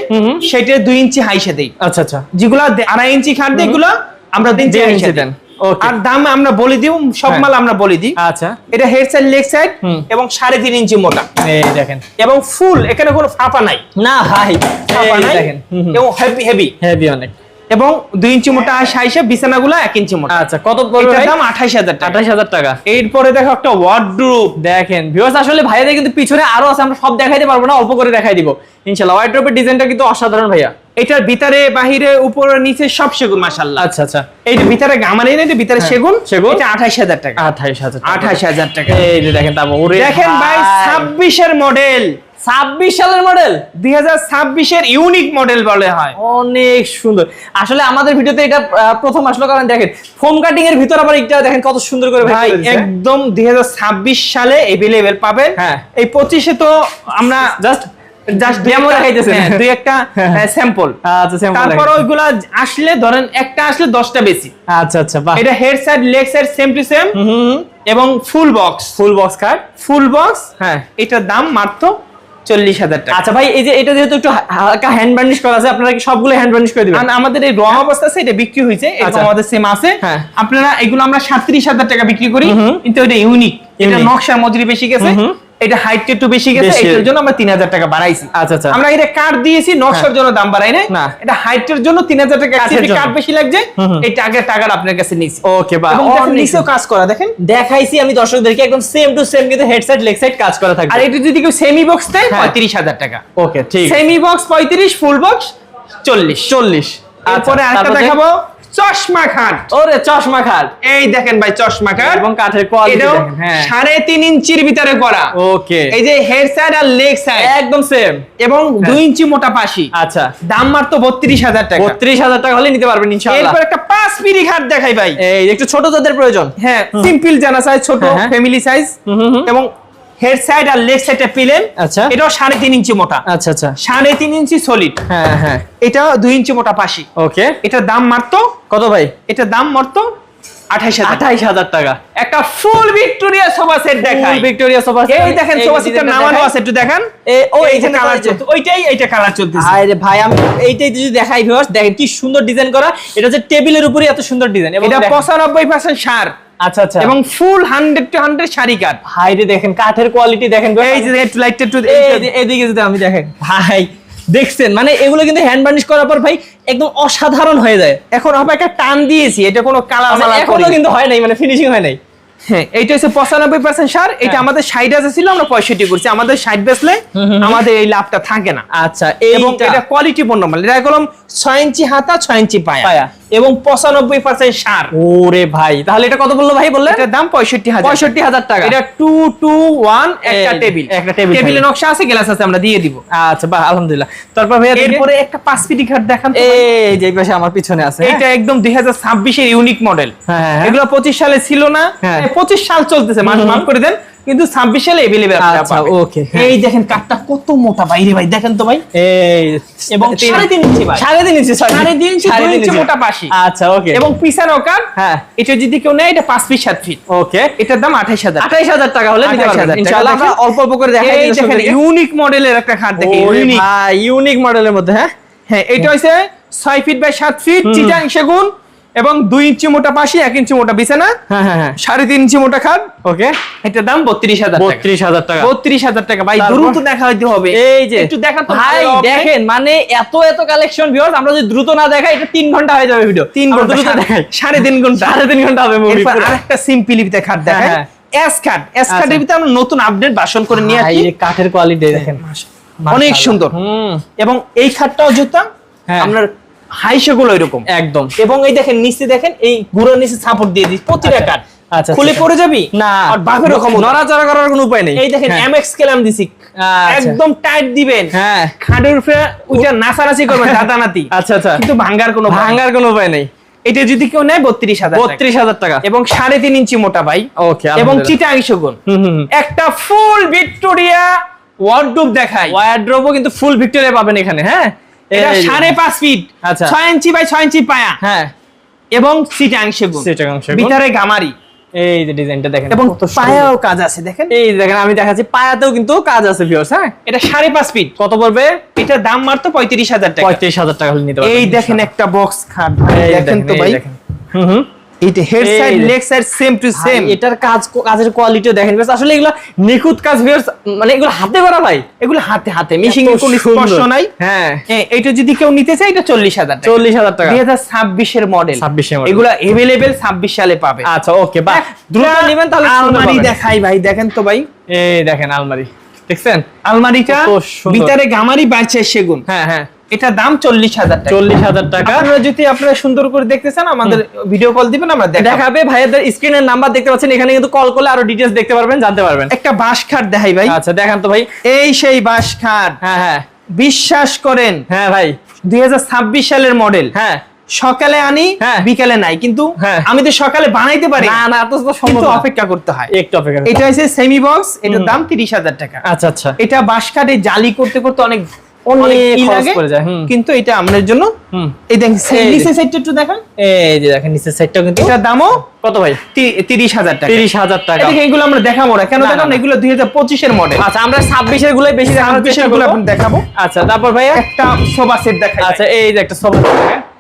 Speaker 1: সেটা দুই ইঞ্চি হাইসে দেই।
Speaker 2: আচ্ছা আচ্ছা।
Speaker 1: যেগুলো আড়াই ইঞ্চি কাঠ দেই এগুলো আমরা
Speaker 2: দিন
Speaker 1: হাইসে দেন. আর দাম আমরা বলে দিই সব
Speaker 2: হ্যাঁ।
Speaker 1: মাল আমরা বলে দিই।
Speaker 2: আচ্ছা।
Speaker 1: এটা হেড সাইড লেগ সাইড এবং সাড়ে তিন ইঞ্চি মোটা।
Speaker 2: এই দেখেন।
Speaker 1: এবং ফুল এখানে কোনো ফাঁপা নাই।
Speaker 2: না ভাই।
Speaker 1: ফাঁপা নাই
Speaker 2: দেখেন।
Speaker 1: এবং হেভি হেভি
Speaker 2: হেভি অনেক।
Speaker 1: এবং দুই ইঞ্চি মোটা সাইসে বিছানাগুলো এক ইঞ্চি মোটা।
Speaker 2: আচ্ছা কত পড়বে
Speaker 1: দাম আঠাইশ হাজার টাকা।
Speaker 2: আঠাশ হাজার টাকা।
Speaker 1: এরপরে দেখো একটা ওয়ার্ডরোব
Speaker 2: দেখেন ভিউয়ার্স আসলে ভাইয়াদের কিন্তু পিছনে আরও আছে আমরা সব দেখাইতে পারব না অল্প করে দেখাই দিব। ইনশাল্লাহ হোয়াইট ড্রপের ডিজাইনটা কিন্তু অসাধারণ ভাইয়া।
Speaker 1: এটার ভিতরে বাহিরে উপরে নিচে সব সেগুন মাশাল্লাহ
Speaker 2: আচ্ছা আচ্ছা।
Speaker 1: এইটা ভিতরে গামারি না এটা ভিতরে
Speaker 2: হ্যাঁ,
Speaker 1: সেগুন?
Speaker 2: সেগুন।
Speaker 1: এটা আঠাইশ হাজার টাকা।
Speaker 2: আঠাইশ হাজার
Speaker 1: আঠাইশ হাজার টাকা।
Speaker 2: এই যে দেখেন তারপর
Speaker 1: দেখেন ভাই ছাব্বিশের মডেল
Speaker 2: ছাব্বিশ সালের মডেল
Speaker 1: দুই ছাব্বিশের ইউনিক মডেল বলে হয়।
Speaker 2: অনেক সুন্দর। আসলে আমাদের ভিডিওতে এটা প্রথম আসলো কারণ দেখেন ফোম কাটিং এর ভিতর আবার এটা দেখেন কত সুন্দর করে
Speaker 1: ভাই একদম দুই সালে এভেলেবেল পাবেন।
Speaker 2: হ্যাঁ।
Speaker 1: এই পঁচিশে তো আমরা
Speaker 2: জাস্ট
Speaker 1: জাস্ট
Speaker 2: Demo
Speaker 1: দুই একটা স্যাম্পল
Speaker 2: আচ্ছা স্যাম্পল
Speaker 1: তারপর ওইগুলা আসলে ধরেন একটা আসলে দশটা বেশি।
Speaker 2: আচ্ছা আচ্ছা বাহ।
Speaker 1: এটা head side leg side same to same এবং full box
Speaker 2: full box card
Speaker 1: full box
Speaker 2: হ্যাঁ।
Speaker 1: এটার দাম মাত্র চল্লিশ হাজার টাকা
Speaker 2: আচ্ছা ভাই এই যে এটা যেহেতু একটু হালকা হ্যান্ড বার্নিশ করা আছে আপনারা কি সবগুলো হ্যান্ড বার্নিশ করে দিবেন
Speaker 1: আমাদের এই রং অবস্থা আছে এটা বিক্রি হয়েছে
Speaker 2: আচ্ছা।
Speaker 1: আমাদের সেম আছে
Speaker 2: হ্যাঁ।
Speaker 1: আপনারা এগুলো আমরা সাতত্রিশ হাজার টাকা বিক্রি করি। কিন্তু এটা ইউনিক এটা নকশা মজুরি বেশি গেছে। এটা হাইট একটু বেশি গেছে। এটার জন্য আমরা তিন হাজার টাকা বাড়াইছি।
Speaker 2: আচ্ছা আচ্ছা।
Speaker 1: আমরা এটা কার্ড দিয়েছি নকশার জন্য দাম বাড়াই নাই।
Speaker 2: না।
Speaker 1: এটা হাইটের জন্য তিন হাজার টাকা।
Speaker 2: কাঠের জন্য।
Speaker 1: কার্ড বেশি লাগছে
Speaker 2: হুম।
Speaker 1: এটা আগে টাকার আপনার কাছে নিয়েছি।
Speaker 2: ওকে বা
Speaker 1: এবং নিচেও কাজ করা দেখেন।
Speaker 2: দেখাইছি আমি দর্শকদেরকে একদম সেম টু সেম কিন্তু হেডসেট লেগ সাইড কাজ করা
Speaker 1: আর
Speaker 2: থাকবে
Speaker 1: এটা যদি কেউ সেমি বক্স দেয়
Speaker 2: হ্যাঁ।
Speaker 1: পঁয়ত্রিশ হাজার টাকা।
Speaker 2: ওকে ঠিক।
Speaker 1: সেমি বক্স পঁয়ত্রিশ ফুল বক্স চল্লিশ।
Speaker 2: চল্লিশ।
Speaker 1: তারপরে আরেকটা দেখাবো। চশমা খাট।
Speaker 2: ওরে চশমা খাট।
Speaker 1: এই দেখেন ভাই চশমা খাট।
Speaker 2: এবং কাঠের কোয়ালিটি দেখেন হ্যাঁ।
Speaker 1: ইঞ্চির ভিতরে করা।
Speaker 2: ওকে।
Speaker 1: এই যে হেড সাইড আর লেগ সাইড
Speaker 2: একদম সেম
Speaker 1: এবং দুই ইঞ্চি মোটা পাশি।
Speaker 2: আচ্ছা।
Speaker 1: দাম মাত্র বত্রিশ হাজার টাকা।
Speaker 2: বত্রিশ হাজার টাকা হলে নিতে পারবেন ইনশাআল্লাহ।
Speaker 1: এরপর একটা পাঁচ পিড়ি খাট দেখাই ভাই।
Speaker 2: এই একটু ছোট যাদের প্রয়োজন।
Speaker 1: হ্যাঁ সিম্পল জানা সাইজ ছোট
Speaker 2: হ্যাঁ, হ্যাঁ।
Speaker 1: Family size. এবং হেড সাইড আর লেগ সাইডে পিলেন।
Speaker 2: আচ্ছা।
Speaker 1: এটাও সাড়ে তিন ইঞ্চি মোটা।
Speaker 2: আচ্ছা আচ্ছা।
Speaker 1: সাড়ে তিন ইঞ্চি সলিড
Speaker 2: হ্যাঁ হ্যাঁ।
Speaker 1: এটা দুই ইঞ্চি মোটা পাশি।
Speaker 2: ওকে।
Speaker 1: এটার দাম মাত্র
Speaker 2: কত ভাই?
Speaker 1: এটার দাম মাত্র আঠাইশ
Speaker 2: আঠাইশ হাজার টাকা।
Speaker 1: একটা ফুল ভিক্টোরিয়া সোফা সেট দেখাই।
Speaker 2: ভিক্টোরিয়া সোফা
Speaker 1: এই দেখেন সোফা সেটটা নামানো আছে একটু দেখান।
Speaker 2: ও,
Speaker 1: এই যে কালার চলছে। ওইটাই এইটা কালার চলতেছে।
Speaker 2: আরে ভাই আমি এইটাই যদি দেখাই ভিউয়ার্স দেখেন কি সুন্দর ডিজাইন করা। এটা হচ্ছে টেবিলের উপরে এত সুন্দর ডিজাইন
Speaker 1: এটা সার।
Speaker 2: আচ্ছা আচ্ছা। এবং
Speaker 1: ফুল হান্ড্রেড টু হান্ড্রেড শাড়ি কাট
Speaker 2: ভাই দেখেন কাঠের কোয়ালিটি দেখেন।
Speaker 1: এই যে একটু লাইটটা একটু
Speaker 2: এদিকে যদি আমি দেখেন। ভাই দেখছেন? মানে এগুলো কিন্তু হ্যান্ড বার্নিশ করার পর ভাই একদম অসাধারণ হয়ে যায়।
Speaker 1: এখন আমরা একটা টান দিয়েছি এটা কোনো কালার মালা এখনও
Speaker 2: কিন্তু হয় নাই মানে ফিনিশিং হয় নাই।
Speaker 1: হ্যাঁ এইটা হচ্ছে পঁচানব্বই পার্সেন্ট সার এটা
Speaker 2: হ্যাঁ।
Speaker 1: আমাদের ষাট ছিল আমরা পঁয়ষট্টি করছি। আমাদের ষাট বেচলে আমাদের এই লাভটা থাকে না।
Speaker 2: আচ্ছা
Speaker 1: এবং এটা কোয়ালিটি পণ্য মাল এটা একদম ছয় ইঞ্চি হাতা ছয় ইঞ্চি পায়া। এবং পঁচানব্বই পার্সেন্ট সার।
Speaker 2: ওরে ভাই তাহলে এটা কত বলল ভাই বললেন?
Speaker 1: এটার দাম পঁয়ষট্টি হাজার।
Speaker 2: পঁয়ষট্টি হাজার টাকা।
Speaker 1: এটা টু টু ওয়ান একটা টেবিল।
Speaker 2: একটা টেবিল
Speaker 1: টেবিলে
Speaker 2: থাকবে।
Speaker 1: নকশা আছে গ্লাস আছে আমরা দিয়ে দিব।
Speaker 2: আচ্ছা বাহ আলহামদুলিল্লাহ। তারপর ভাইয়া এরপরে
Speaker 1: একটা পাঁচ পিটি খাট দেখান ভাই।
Speaker 2: এই যে পাশে আমার পিছনে আছে হ্যাঁ?
Speaker 1: এটা একদম দুই হাজার ছাব্বিশের ইউনিক মডেল।
Speaker 2: হ্যাঁ, হ্যাঁ।
Speaker 1: এগুলো পঁচিশ সালে ছিল না। পঁচিশ সাল চলতেছে। মাস মাফ করে দেন কিন্তু ছাব্বিশ সালে এভেলেবেল
Speaker 2: আচ্ছা, okay, হ্যাঁ।
Speaker 1: এই দেখেন কাঠটা কত মোটা বাইরে ভাই দেখেন তো ভাই।
Speaker 2: এই
Speaker 1: এবং সাড়ে তিন ইঞ্চি ভাই।
Speaker 2: সাড়ে তিন ইঞ্চি sorry।
Speaker 1: সাড়ে তিন ইঞ্চি
Speaker 2: সাড়ে
Speaker 1: দুই
Speaker 2: তিন
Speaker 1: ইঞ্চি মোটা পাশি।
Speaker 2: আচ্ছা ওকে
Speaker 1: এবং পিছানো কাঠ
Speaker 2: হ্যাঁ।
Speaker 1: এটা যদি কেউ নেয় এটা পাঁচ ফিট সাত ফিট
Speaker 2: ওকে
Speaker 1: এটার দাম আঠাইশ হাজার
Speaker 2: আঠাইশ হাজার টাকা হলে নিতে
Speaker 1: 28,000
Speaker 2: পারবেন। ইনশাআল্লাহ আমরা অল্প অল্প করে দেখাই
Speaker 1: এই দেখেন ইউনিক মডেলের একটা খাট দেখেন ইউনিক
Speaker 2: ইউনিক মডেলের মধ্যে হ্যাঁ?
Speaker 1: হ্যাঁ এটা হচ্ছে ছয় ফিট বাই সাত ফিট চিটাং সেগুন এবং দুই ইঞ্চি মোটা পাশি এক ইঞ্চি মোটা বিছানা
Speaker 2: হ্যাঁ হ্যাঁ হ্যাঁ।
Speaker 1: সাড়ে তিন ইঞ্চি মোটা খাট।
Speaker 2: ওকে।
Speaker 1: এটার দাম বত্রিশ হাজার টাকা।
Speaker 2: বত্রিশ হাজার টাকা।
Speaker 1: বত্রিশ হাজার টাকা। ভাই দ্রুত দেখা হইতে হবে।
Speaker 2: এই যে
Speaker 1: একটু দেখা
Speaker 2: ভাই দেখেন মানে এত এত কালেকশন ভিউয়ার্স আমরা যদি দ্রুত না দেখাই এটা তিন ঘণ্টা হয়ে যাবে ভিডিও
Speaker 1: তিন ঘণ্টা
Speaker 2: দ্রুত দেখাই।
Speaker 1: সাড়ে তিন ঘণ্টা।
Speaker 2: সাড়ে তিন ঘণ্টা হবে মুভি
Speaker 1: আরেকটা সিম্পলিতে খাট দেখায়
Speaker 2: হ্যাঁ,
Speaker 1: এস খাট। এস
Speaker 2: আচ্ছা।
Speaker 1: খাটের ভিতরে আমরা নতুন আপডেট ভাষণ করে নিয়ে আসি
Speaker 2: কাঠের কোয়ালিটি দেখেন
Speaker 1: অনেক সুন্দর। এবং এই খাটটাও জুতা।
Speaker 2: হ্যাঁ।
Speaker 1: হাইসে গুলো এরকম।
Speaker 2: একদম।
Speaker 1: এবং এই দেখেন নিচে দেখেন এই গুঁড়োর নিচে সাপোর্ট দিয়ে দিই প্রতিটা
Speaker 2: আচ্ছা।
Speaker 1: কাঠ
Speaker 2: আচ্ছা,
Speaker 1: খুলে
Speaker 2: আচ্ছা।
Speaker 1: পড়ে যাবি?
Speaker 2: না
Speaker 1: আর ক্ষমতা।
Speaker 2: নড়াচড়া করার কোনো উপায় নেই।
Speaker 1: এই দেখেন
Speaker 2: হ্যাঁ।
Speaker 1: এমএক্স কেলাম দিছি।
Speaker 2: আচ্ছা।
Speaker 1: একদম টাইট দিবেন।
Speaker 2: হ্যাঁ।
Speaker 1: খাটের উপরে ওইটা নাচানাচি করবেন দাদানাতি।
Speaker 2: আচ্ছা আচ্ছা।
Speaker 1: কিন্তু ভাঙ্গার কোনো।
Speaker 2: ভাঙার কোনো উপায় নেই।
Speaker 1: এটা যদি কেউ নেয় বত্রিশ হাজার
Speaker 2: বত্রিশ হাজার টাকা।
Speaker 1: এবং সাড়ে তিন ইঞ্চি মোটা ভাই।
Speaker 2: ওকে
Speaker 1: এবং চিটাং
Speaker 2: হুম
Speaker 1: একটা ফুল ভিক্টোরিয়া ওয়ার্ডরোব দেখাই।
Speaker 2: ওয়ারড্রোবও কিন্তু ফুল ভিক্টোরিয়া পাবেন এখানে হ্যাঁ?
Speaker 1: এটা সাড়ে পাঁচ ফিট
Speaker 2: আচ্ছা।
Speaker 1: ছয় ইঞ্চি বাই ছয় ইঞ্চি পায়া।
Speaker 2: হ্যাঁ।
Speaker 1: এবং সিটাংশে সেগুন। ভিতরে গামারি।
Speaker 2: এই যে ডিজাইনটা দেখেন
Speaker 1: এবং পায়াও কাজ আছে দেখেন।
Speaker 2: এই দেখেন আমি দেখাচ্ছি পায়াতেও কিন্তু কাজ আছে ভিউয়ার্স হ্যাঁ?
Speaker 1: এটা সাড়ে পাঁচ ফিট
Speaker 2: কত পড়বে?
Speaker 1: এটার দাম মাত্র পঁয়ত্রিশ হাজার টাকা।
Speaker 2: পঁয়ত্রিশ হাজার টাকা হলে নিতে পারবেন
Speaker 1: এই দেখেন একটা বক্স খাট দেখেন তো ভাই।
Speaker 2: হুম হুম।
Speaker 1: এইটা হেড
Speaker 2: এই
Speaker 1: সাইড
Speaker 2: যে।
Speaker 1: Leg side same to same
Speaker 2: ভাই, এটার কাজ কাজের কোয়ালিটিও দেখেন viewers, আসলে এগুলো নিখুঁত কাজ ভিউয়ার্স মানে এগুলো হাতে করা ভাই।
Speaker 1: এগুলো হাতে হাতে। মেশিং
Speaker 2: এত
Speaker 1: এর কোনো
Speaker 2: সুন্দর।
Speaker 1: স্পর্শ নাই।
Speaker 2: হ্যাঁ।
Speaker 1: এটা যদি কেউ নিতে চায় এটা চল্লিশ হাজার টাকা।
Speaker 2: চল্লিশ হাজার টাকা।
Speaker 1: দুই হাজার ছাব্বিশের মডেল
Speaker 2: 26 এর model।
Speaker 1: এগুলো এভেলেবেল ছাব্বিশ সালে পাবে।
Speaker 2: আচ্ছা ওকে বা দ্রুত
Speaker 1: একটা
Speaker 2: নেবেন তাহলে
Speaker 1: আলমারি। দেখাই ভাই দেখেন তো ভাই।
Speaker 2: এই দেখেন আলমারি। দেখছেন?
Speaker 1: আলমারিটা। ভিতরে গামারি বাড়ছে সেগুন।
Speaker 2: হ্যাঁ হ্যাঁ।
Speaker 1: এটা দাম চল্লিশ হাজার
Speaker 2: চল্লিশ হাজার টাকা।
Speaker 1: আপনারা যদি আপনারা সুন্দর করে দেখতে চান আমাদের ভিডিও কল দিবেন আমরা দেখাবে।
Speaker 2: ভাইয়াদের স্ক্রিনের নাম্বার দেখতে পাচ্ছেন এখানে কিন্তু কল করলে আরও ডিটেলস দেখতে পারবেন জানতে পারবেন।
Speaker 1: একটা বাঁশ খাট দেখাই ভাই।
Speaker 2: আচ্ছা দেখান তো ভাই।
Speaker 1: এই সেই বাঁশ খাট।
Speaker 2: হ্যাঁ হ্যাঁ।
Speaker 1: বিশ্বাস করেন
Speaker 2: হ্যাঁ ভাই।
Speaker 1: দুই হাজার ছাব্বিশ সালের মডেল
Speaker 2: হ্যাঁ।
Speaker 1: সকালে আনি
Speaker 2: হ্যাঁ।
Speaker 1: বিকালে নাই। কিন্তু
Speaker 2: হ্যাঁ।
Speaker 1: আমি তো সকালে বানাইতে পারি।
Speaker 2: না না তো
Speaker 1: কিন্তু অপেক্ষা করতে হয়।
Speaker 2: একটু অপেক্ষা
Speaker 1: এটা হচ্ছে সেমি বক্স এটার দাম তিরিশ হাজার টাকা।
Speaker 2: আচ্ছা আচ্ছা।
Speaker 1: এটা বাঁশ জালি করতে করতে অনেক
Speaker 2: অনেক
Speaker 1: ই
Speaker 2: খরচ পড়ে যায়,
Speaker 1: কিন্তু এটা আমাদের জন্য? এই দেখেন
Speaker 2: এই
Speaker 1: সাইডটা একটু দেখান।
Speaker 2: এই যে দেখেন নিচের সাইডটাও কিন্তু
Speaker 1: এটার দামও
Speaker 2: কত ভাই?
Speaker 1: তি- তিরিশ হাজার টাকা।
Speaker 2: তিরিশ হাজার টাকা।
Speaker 1: এদিকে এগুলো আমরা দেখাবো না। কেন
Speaker 2: না, না,
Speaker 1: দেখাবো না?
Speaker 2: না।
Speaker 1: এগুলো দুই হাজার পঁচিশের মডেল
Speaker 2: আচ্ছা আমরা ছাব্বিশের গুলোই বেশি দেখানোর চেষ্টা
Speaker 1: দেখাবো।
Speaker 2: আচ্ছা তারপর ভাইয়া?
Speaker 1: একটা সোফা সেট দেখাই।
Speaker 2: আচ্ছা এই যে একটা সোফা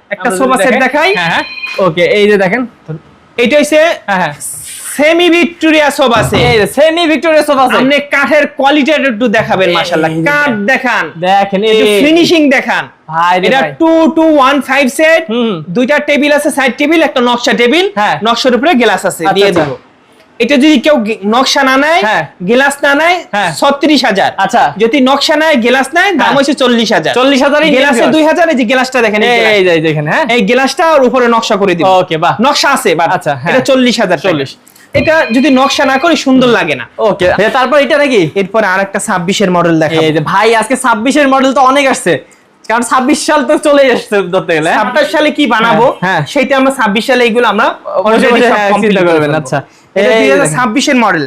Speaker 1: একটা sofa set দেখাই।
Speaker 2: হ্যাঁ হ্যাঁ। ওকে এই যে দেখেন।
Speaker 1: এটা
Speaker 2: হ্যাঁ হ্যাঁ।
Speaker 1: সেমি ভিক্টোরিয়া সোফা সেট
Speaker 2: এই সেমি ভিক্টোরিয়া সোফা সেট
Speaker 1: আপনি কাঠের কোয়ালিটিটা একটু দেখাবেন মাশাআল্লাহ। কাঠ দেখান।
Speaker 2: দেখেন এই
Speaker 1: ফিনিশিং দেখান।
Speaker 2: ভাই
Speaker 1: এটা। টু সেট দুইটা টেবিল আছে সাইড টেবিল একটা নকশা টেবিল
Speaker 2: হ্যাঁ।
Speaker 1: নকশার উপরে গ্লাস আছে
Speaker 2: আচ্ছা,
Speaker 1: দিয়ে
Speaker 2: আচ্ছা।
Speaker 1: দেবো। এটা যদি কেউ নকশা না নেয়
Speaker 2: হ্যাঁ।
Speaker 1: গ্লাস না নেয়
Speaker 2: হ্যাঁ।
Speaker 1: ছত্রিশ হাজার।
Speaker 2: আচ্ছা।
Speaker 1: যদি নকশা নেয় গ্লাস নেয় দাম
Speaker 2: হ্যাঁ।
Speaker 1: হচ্ছে চল্লিশ হাজার।
Speaker 2: চল্লিশ হাজারই
Speaker 1: গ্লাসে দুই হাজার এই যে গ্লাসটা দেখেন এই
Speaker 2: দেখেন হ্যাঁ।
Speaker 1: এই গ্লাসটা আর উপরে নকশা করে দিব।
Speaker 2: ওকে বাহ।
Speaker 1: নকশা আছে
Speaker 2: আচ্ছা, হ্যাঁ।
Speaker 1: এটা চল্লিশ হাজার
Speaker 2: 40
Speaker 1: এটা যদি নকশা না করি সুন্দর লাগে না।
Speaker 2: ওকে তারপর এটা নাকি?
Speaker 1: এরপরে আর একটা ছাব্বিশের মডেল দেখা
Speaker 2: এই যে ভাই আজকে ছাব্বিশের মডেল তো অনেক আসছে। কারণ ছাব্বিশ সাল তো চলে আসছে ধরতে গেলে। হ্যাঁ?
Speaker 1: ছাব্বিশ সালে কি বানাবো?
Speaker 2: হ্যাঁ, সেটা
Speaker 1: সেইটা আমরা ছাব্বিশ সালে এইগুলো আমরা সব
Speaker 2: হ্যাঁ, করবেন, আচ্ছা।
Speaker 1: ছাব্বিশের মডেল।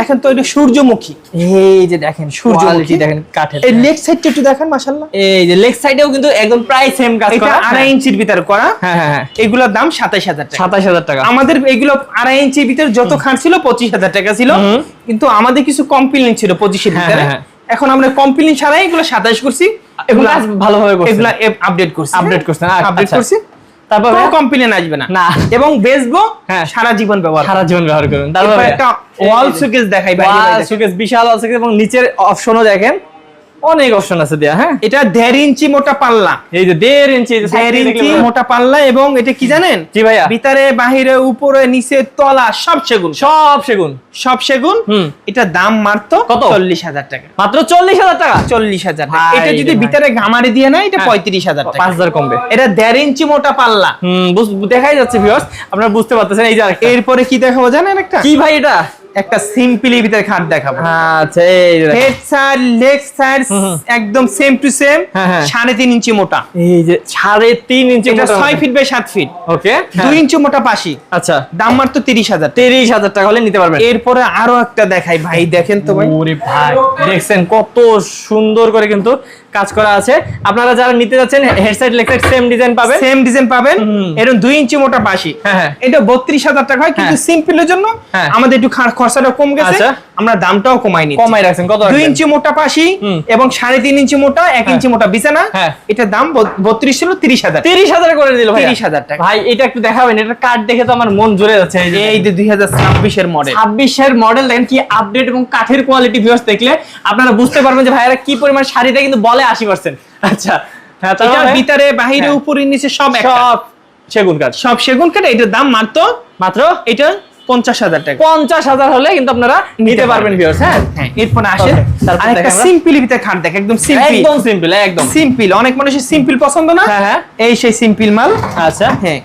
Speaker 1: দেখেন তো এটা সূর্যমুখী।
Speaker 2: এই যে দেখেন
Speaker 1: সূর্যমুখী।
Speaker 2: দেখেন কাঠের
Speaker 1: এই লেগ সাইডটা একটু দেখেন মাশাআল্লাহ।
Speaker 2: এই যে লেগ সাইডেও কিন্তু একদম প্রায় সেম কাজ
Speaker 1: এটা আড়াই ইঞ্চির ভিতরে করা।
Speaker 2: হ্যাঁ হ্যাঁ হ্যাঁ।
Speaker 1: এগুলোর দাম সাতাইশ হাজার টাকা।
Speaker 2: সাতাশ হাজার টাকা।
Speaker 1: আমাদের এগুলো আড়াই ইঞ্চির ভিতরে যত খাট ছিল পঁচিশ হাজার টাকা ছিল। কিন্তু আমাদের কিছু কমপ্লেন ছিল পঁচিশের
Speaker 2: হ্যাঁ,
Speaker 1: ভিতরে।
Speaker 2: হ্যাঁ,
Speaker 1: এখন আমরা কমপ্লেন ছাড়াই এগুলো সাতাইশ করছি।
Speaker 2: এগুলো ভালোভাবে করছেন।
Speaker 1: এগুলো আপডেট করছি।
Speaker 2: করছেন, আচ্ছা,
Speaker 1: আপডেট
Speaker 2: আচ্ছা।
Speaker 1: করছি।
Speaker 2: তারপর?
Speaker 1: কমপ্লেন আসবে না
Speaker 2: না।
Speaker 1: এবং বেচবো
Speaker 2: হ্যাঁ।
Speaker 1: সারা জীবন ব্যবহার
Speaker 2: সারা জীবন ব্যবহার করবেন তারপর
Speaker 1: একটা ওয়াল সুকেস দেখাই
Speaker 2: ভাই
Speaker 1: বাইরে
Speaker 2: বিশাল ওয়াল সুকেস এবং নিচের অপশনও দেখেন অনেক অপশন আছে দেয়া হ্যাঁ?
Speaker 1: এটা দেড় ইঞ্চি মোটা পাল্লা।
Speaker 2: এই যে দেড় ইঞ্চি
Speaker 1: দেড় ইঞ্চি মোটা পাল্লা এবং এটা কি জানেন?
Speaker 2: জি ভাইয়া।
Speaker 1: ভিতরে বাহিরে উপরে নিচে তলা সব সেগুন।
Speaker 2: সব সেগুন।
Speaker 1: সব সেগুন। এটা দাম মারত
Speaker 2: কত?
Speaker 1: চল্লিশ হাজার টাকা।
Speaker 2: মাত্র চল্লিশ হাজার টাকা?
Speaker 1: চল্লিশ হাজার এটা যদি ভিতরে গামারি দিয়ে না এটা
Speaker 2: হ্যাঁ।
Speaker 1: পঁয়ত্রিশ হাজার টাকা।
Speaker 2: পাঁচ হাজার কমবে।
Speaker 1: এটা দেড় ইঞ্চি মোটা পাল্লা।
Speaker 2: হুম বুঝ- দেখাই যাচ্ছে ভিউয়ার্স আপনারা বুঝতে পারতেছেন। এই যে
Speaker 1: এরপরে কি দেখাবো জানেন একটা?
Speaker 2: কি ভাই এটা?
Speaker 1: একটা সিম্পলি ভিতরে খাট দেখাবো।
Speaker 2: আচ্ছা এই
Speaker 1: হেড সাইড লেগ সাইড। একদম সেম টু সেম
Speaker 2: হ্যাঁ, হ্যাঁ।
Speaker 1: সাড়ে তিন ইঞ্চি মোটা।
Speaker 2: এই যে সাড়ে তিন ইঞ্চি
Speaker 1: এটা ছয় ফিট বাই সাত ফিট
Speaker 2: ওকে
Speaker 1: দুই ইঞ্চি মোটা পাশি।
Speaker 2: আচ্ছা।
Speaker 1: দাম মাত্র তিরিশ হাজার
Speaker 2: তিরিশ হাজার টাকা হলে নিতে পারবেন।
Speaker 1: এরপরে আরও একটা দেখাই ভাই দেখেন তো ভাই।
Speaker 2: ওরে ভাই দেখছেন কত সুন্দর করে কিন্তু কাজ করা আছে আপনারা যারা নিতে যাচ্ছেন headset leg set same design পাবেন
Speaker 1: সেম ডিজাইন পাবেন। এরকম দুই ইঞ্চি মোটা পাশি
Speaker 2: হ্যাঁ, হ্যাঁ।
Speaker 1: এটা বত্রিশ হাজার টাকা হয় কিন্তু
Speaker 2: হ্যাঁ।
Speaker 1: সিম্পলের জন্য
Speaker 2: হ্যাঁ।
Speaker 1: আমাদের একটু খরচাটা কম গেছে
Speaker 2: আচ্ছা।
Speaker 1: আমরা দামটাও কমাই নিচ্ছি
Speaker 2: কমাই রাখছেন কত
Speaker 1: দুই ইঞ্চি মোটা পাশি এবং সাড়ে তিন ইঞ্চি মোটা এক
Speaker 2: হ্যাঁ।
Speaker 1: ইঞ্চি মোটা বিছানা
Speaker 2: হ্যাঁ।
Speaker 1: এটার দাম বত্রিশ ছিল তিরিশ হাজার
Speaker 2: তিরিশ হাজার করে দিল ভাই
Speaker 1: 30,000 টাকা।
Speaker 2: ভাই এটা একটু দেখাবেন এটা কার্ড দেখে তো আমার মন জুড়ে যাচ্ছে এই যে
Speaker 1: দুই হাজার ছাব্বিশের মডেল
Speaker 2: ছাব্বিশের মডেল দেখেন কি আপডেট এবং কাঠের কোয়ালিটি ভিউয়ার্স দেখলে আপনারা বুঝতে পারবেন যে ভাইয়ারা কি পরিমাণ শাড়িটা কিন্তু বলে আশি পার্সেন্ট আচ্ছা হ্যাঁ ভাই?
Speaker 1: ভিতরে বাহিরে
Speaker 2: হ্যাঁ।
Speaker 1: উপরে নিচে সব একটা।
Speaker 2: সব সেগুন কাঠ।
Speaker 1: সব সেগুন কাঠ এটার দাম মাত্র?
Speaker 2: মাত্র?
Speaker 1: এটা পঞ্চাশ হাজার টাকা।
Speaker 2: পঞ্চাশ হাজার হলে কিন্তু আপনারা নিতে পারবেন। ভিউয়ার্স হ্যাঁ?
Speaker 1: হ্যাঁ এরপর। সিম্পল ভিতরে খাট দেখ একদম সিম্পল
Speaker 2: একদম সিম্পল একদম।
Speaker 1: সিম্পল অনেক মানুষের সিম্পল পছন্দ না?
Speaker 2: হ্যাঁ, হ্যাঁ।
Speaker 1: এই সেই সিম্পল মাল।
Speaker 2: আচ্ছা।
Speaker 1: হ্যাঁ।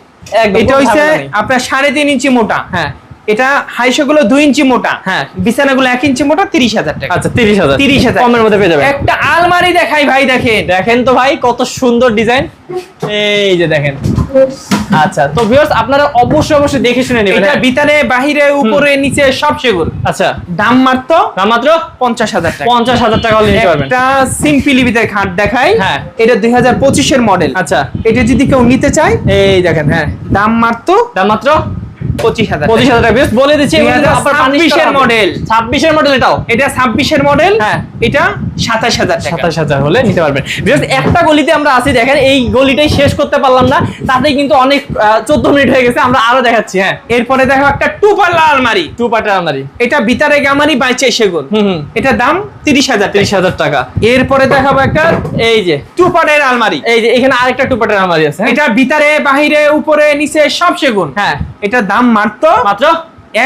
Speaker 1: এটা হইছে আপনার সাড়ে তিন ইঞ্চি মোটা।
Speaker 2: হ্যাঁ।
Speaker 1: এটা হাইশো গুলো দুই ইঞ্চি মোটা।
Speaker 2: হ্যাঁ।
Speaker 1: বিছানাগুলো এক ইঞ্চি মোটা তিরিশ হাজার টাকা।
Speaker 2: আচ্ছা তিরিশ হাজার।
Speaker 1: তিরিশ হাজার।
Speaker 2: কমের মধ্যে পেয়ে যাবেন।
Speaker 1: একটা আলমারি দেখাই ভাই দেখেন।
Speaker 2: দেখেন তো ভাই কত সুন্দর ডিজাইন। এই যে দেখেন। আচ্ছা তো ভিউয়ার্স আপনারা অবশ্যই অবশ্যই দেখে শুনে নেবেন
Speaker 1: এটা
Speaker 2: হ্যাঁ?
Speaker 1: ভিতরে বাহিরে উপরে নিচে সব সেগুন।
Speaker 2: আচ্ছা।
Speaker 1: দাম মাত্র
Speaker 2: দাম
Speaker 1: টাকা।
Speaker 2: পঞ্চাশ হাজার টাকা হলে নিতে পারবেন।
Speaker 1: একটা সিম্পলি ভিতরে খাট দেখাই।
Speaker 2: হ্যাঁ।
Speaker 1: এটা দুই হাজার পঁচিশের মডেল
Speaker 2: আচ্ছা।
Speaker 1: এটা যদি কেউ নিতে চায়
Speaker 2: এই দেখেন হ্যাঁ।
Speaker 1: দাম মাত্র
Speaker 2: দাম মাত্র
Speaker 1: পঁচিশ হাজার
Speaker 2: পঁচিশ হাজার টাকা। বেশ বলে দিচ্ছি এগুলো কিন্তু আপনার
Speaker 1: 2026 এর মডেল।
Speaker 2: ছাব্বিশের মডেল এটাও?
Speaker 1: এটা ছাব্বিশের মডেল
Speaker 2: হ্যাঁ।
Speaker 1: এটা সাতাশ হাজার
Speaker 2: সাতাশ হাজার হলে নিতে পারবেন। Just একটা গলিতে আমরা আছি দেখেন এই গলিটাই শেষ করতে পারলাম না তাতে কিন্তু অনেক চোদ্দ মিনিট হয়ে গেছে আমরা আরও দেখাচ্ছি হ্যাঁ।
Speaker 1: এরপরে দেখো একটা টু পাল্লা আলমারি
Speaker 2: টু পার্টের আলমারি
Speaker 1: এটা ভিতরে গামারি বাইচে সেগুন।
Speaker 2: হুম হুম।
Speaker 1: এটা দাম তিরিশ হাজার
Speaker 2: তিরিশ হাজার টাকা।
Speaker 1: এরপরে দেখাবো একটা
Speaker 2: এই যে
Speaker 1: টু পার্টের আলমারি
Speaker 2: এই যে এখানে আরেকটা টু পার্টের আলমারি আছে হ্যাঁ?
Speaker 1: এটা ভিতরে বাহিরে উপরে নিচে সব সেগুন।
Speaker 2: হ্যাঁ।
Speaker 1: এটা দাম মাত্র
Speaker 2: মাত্র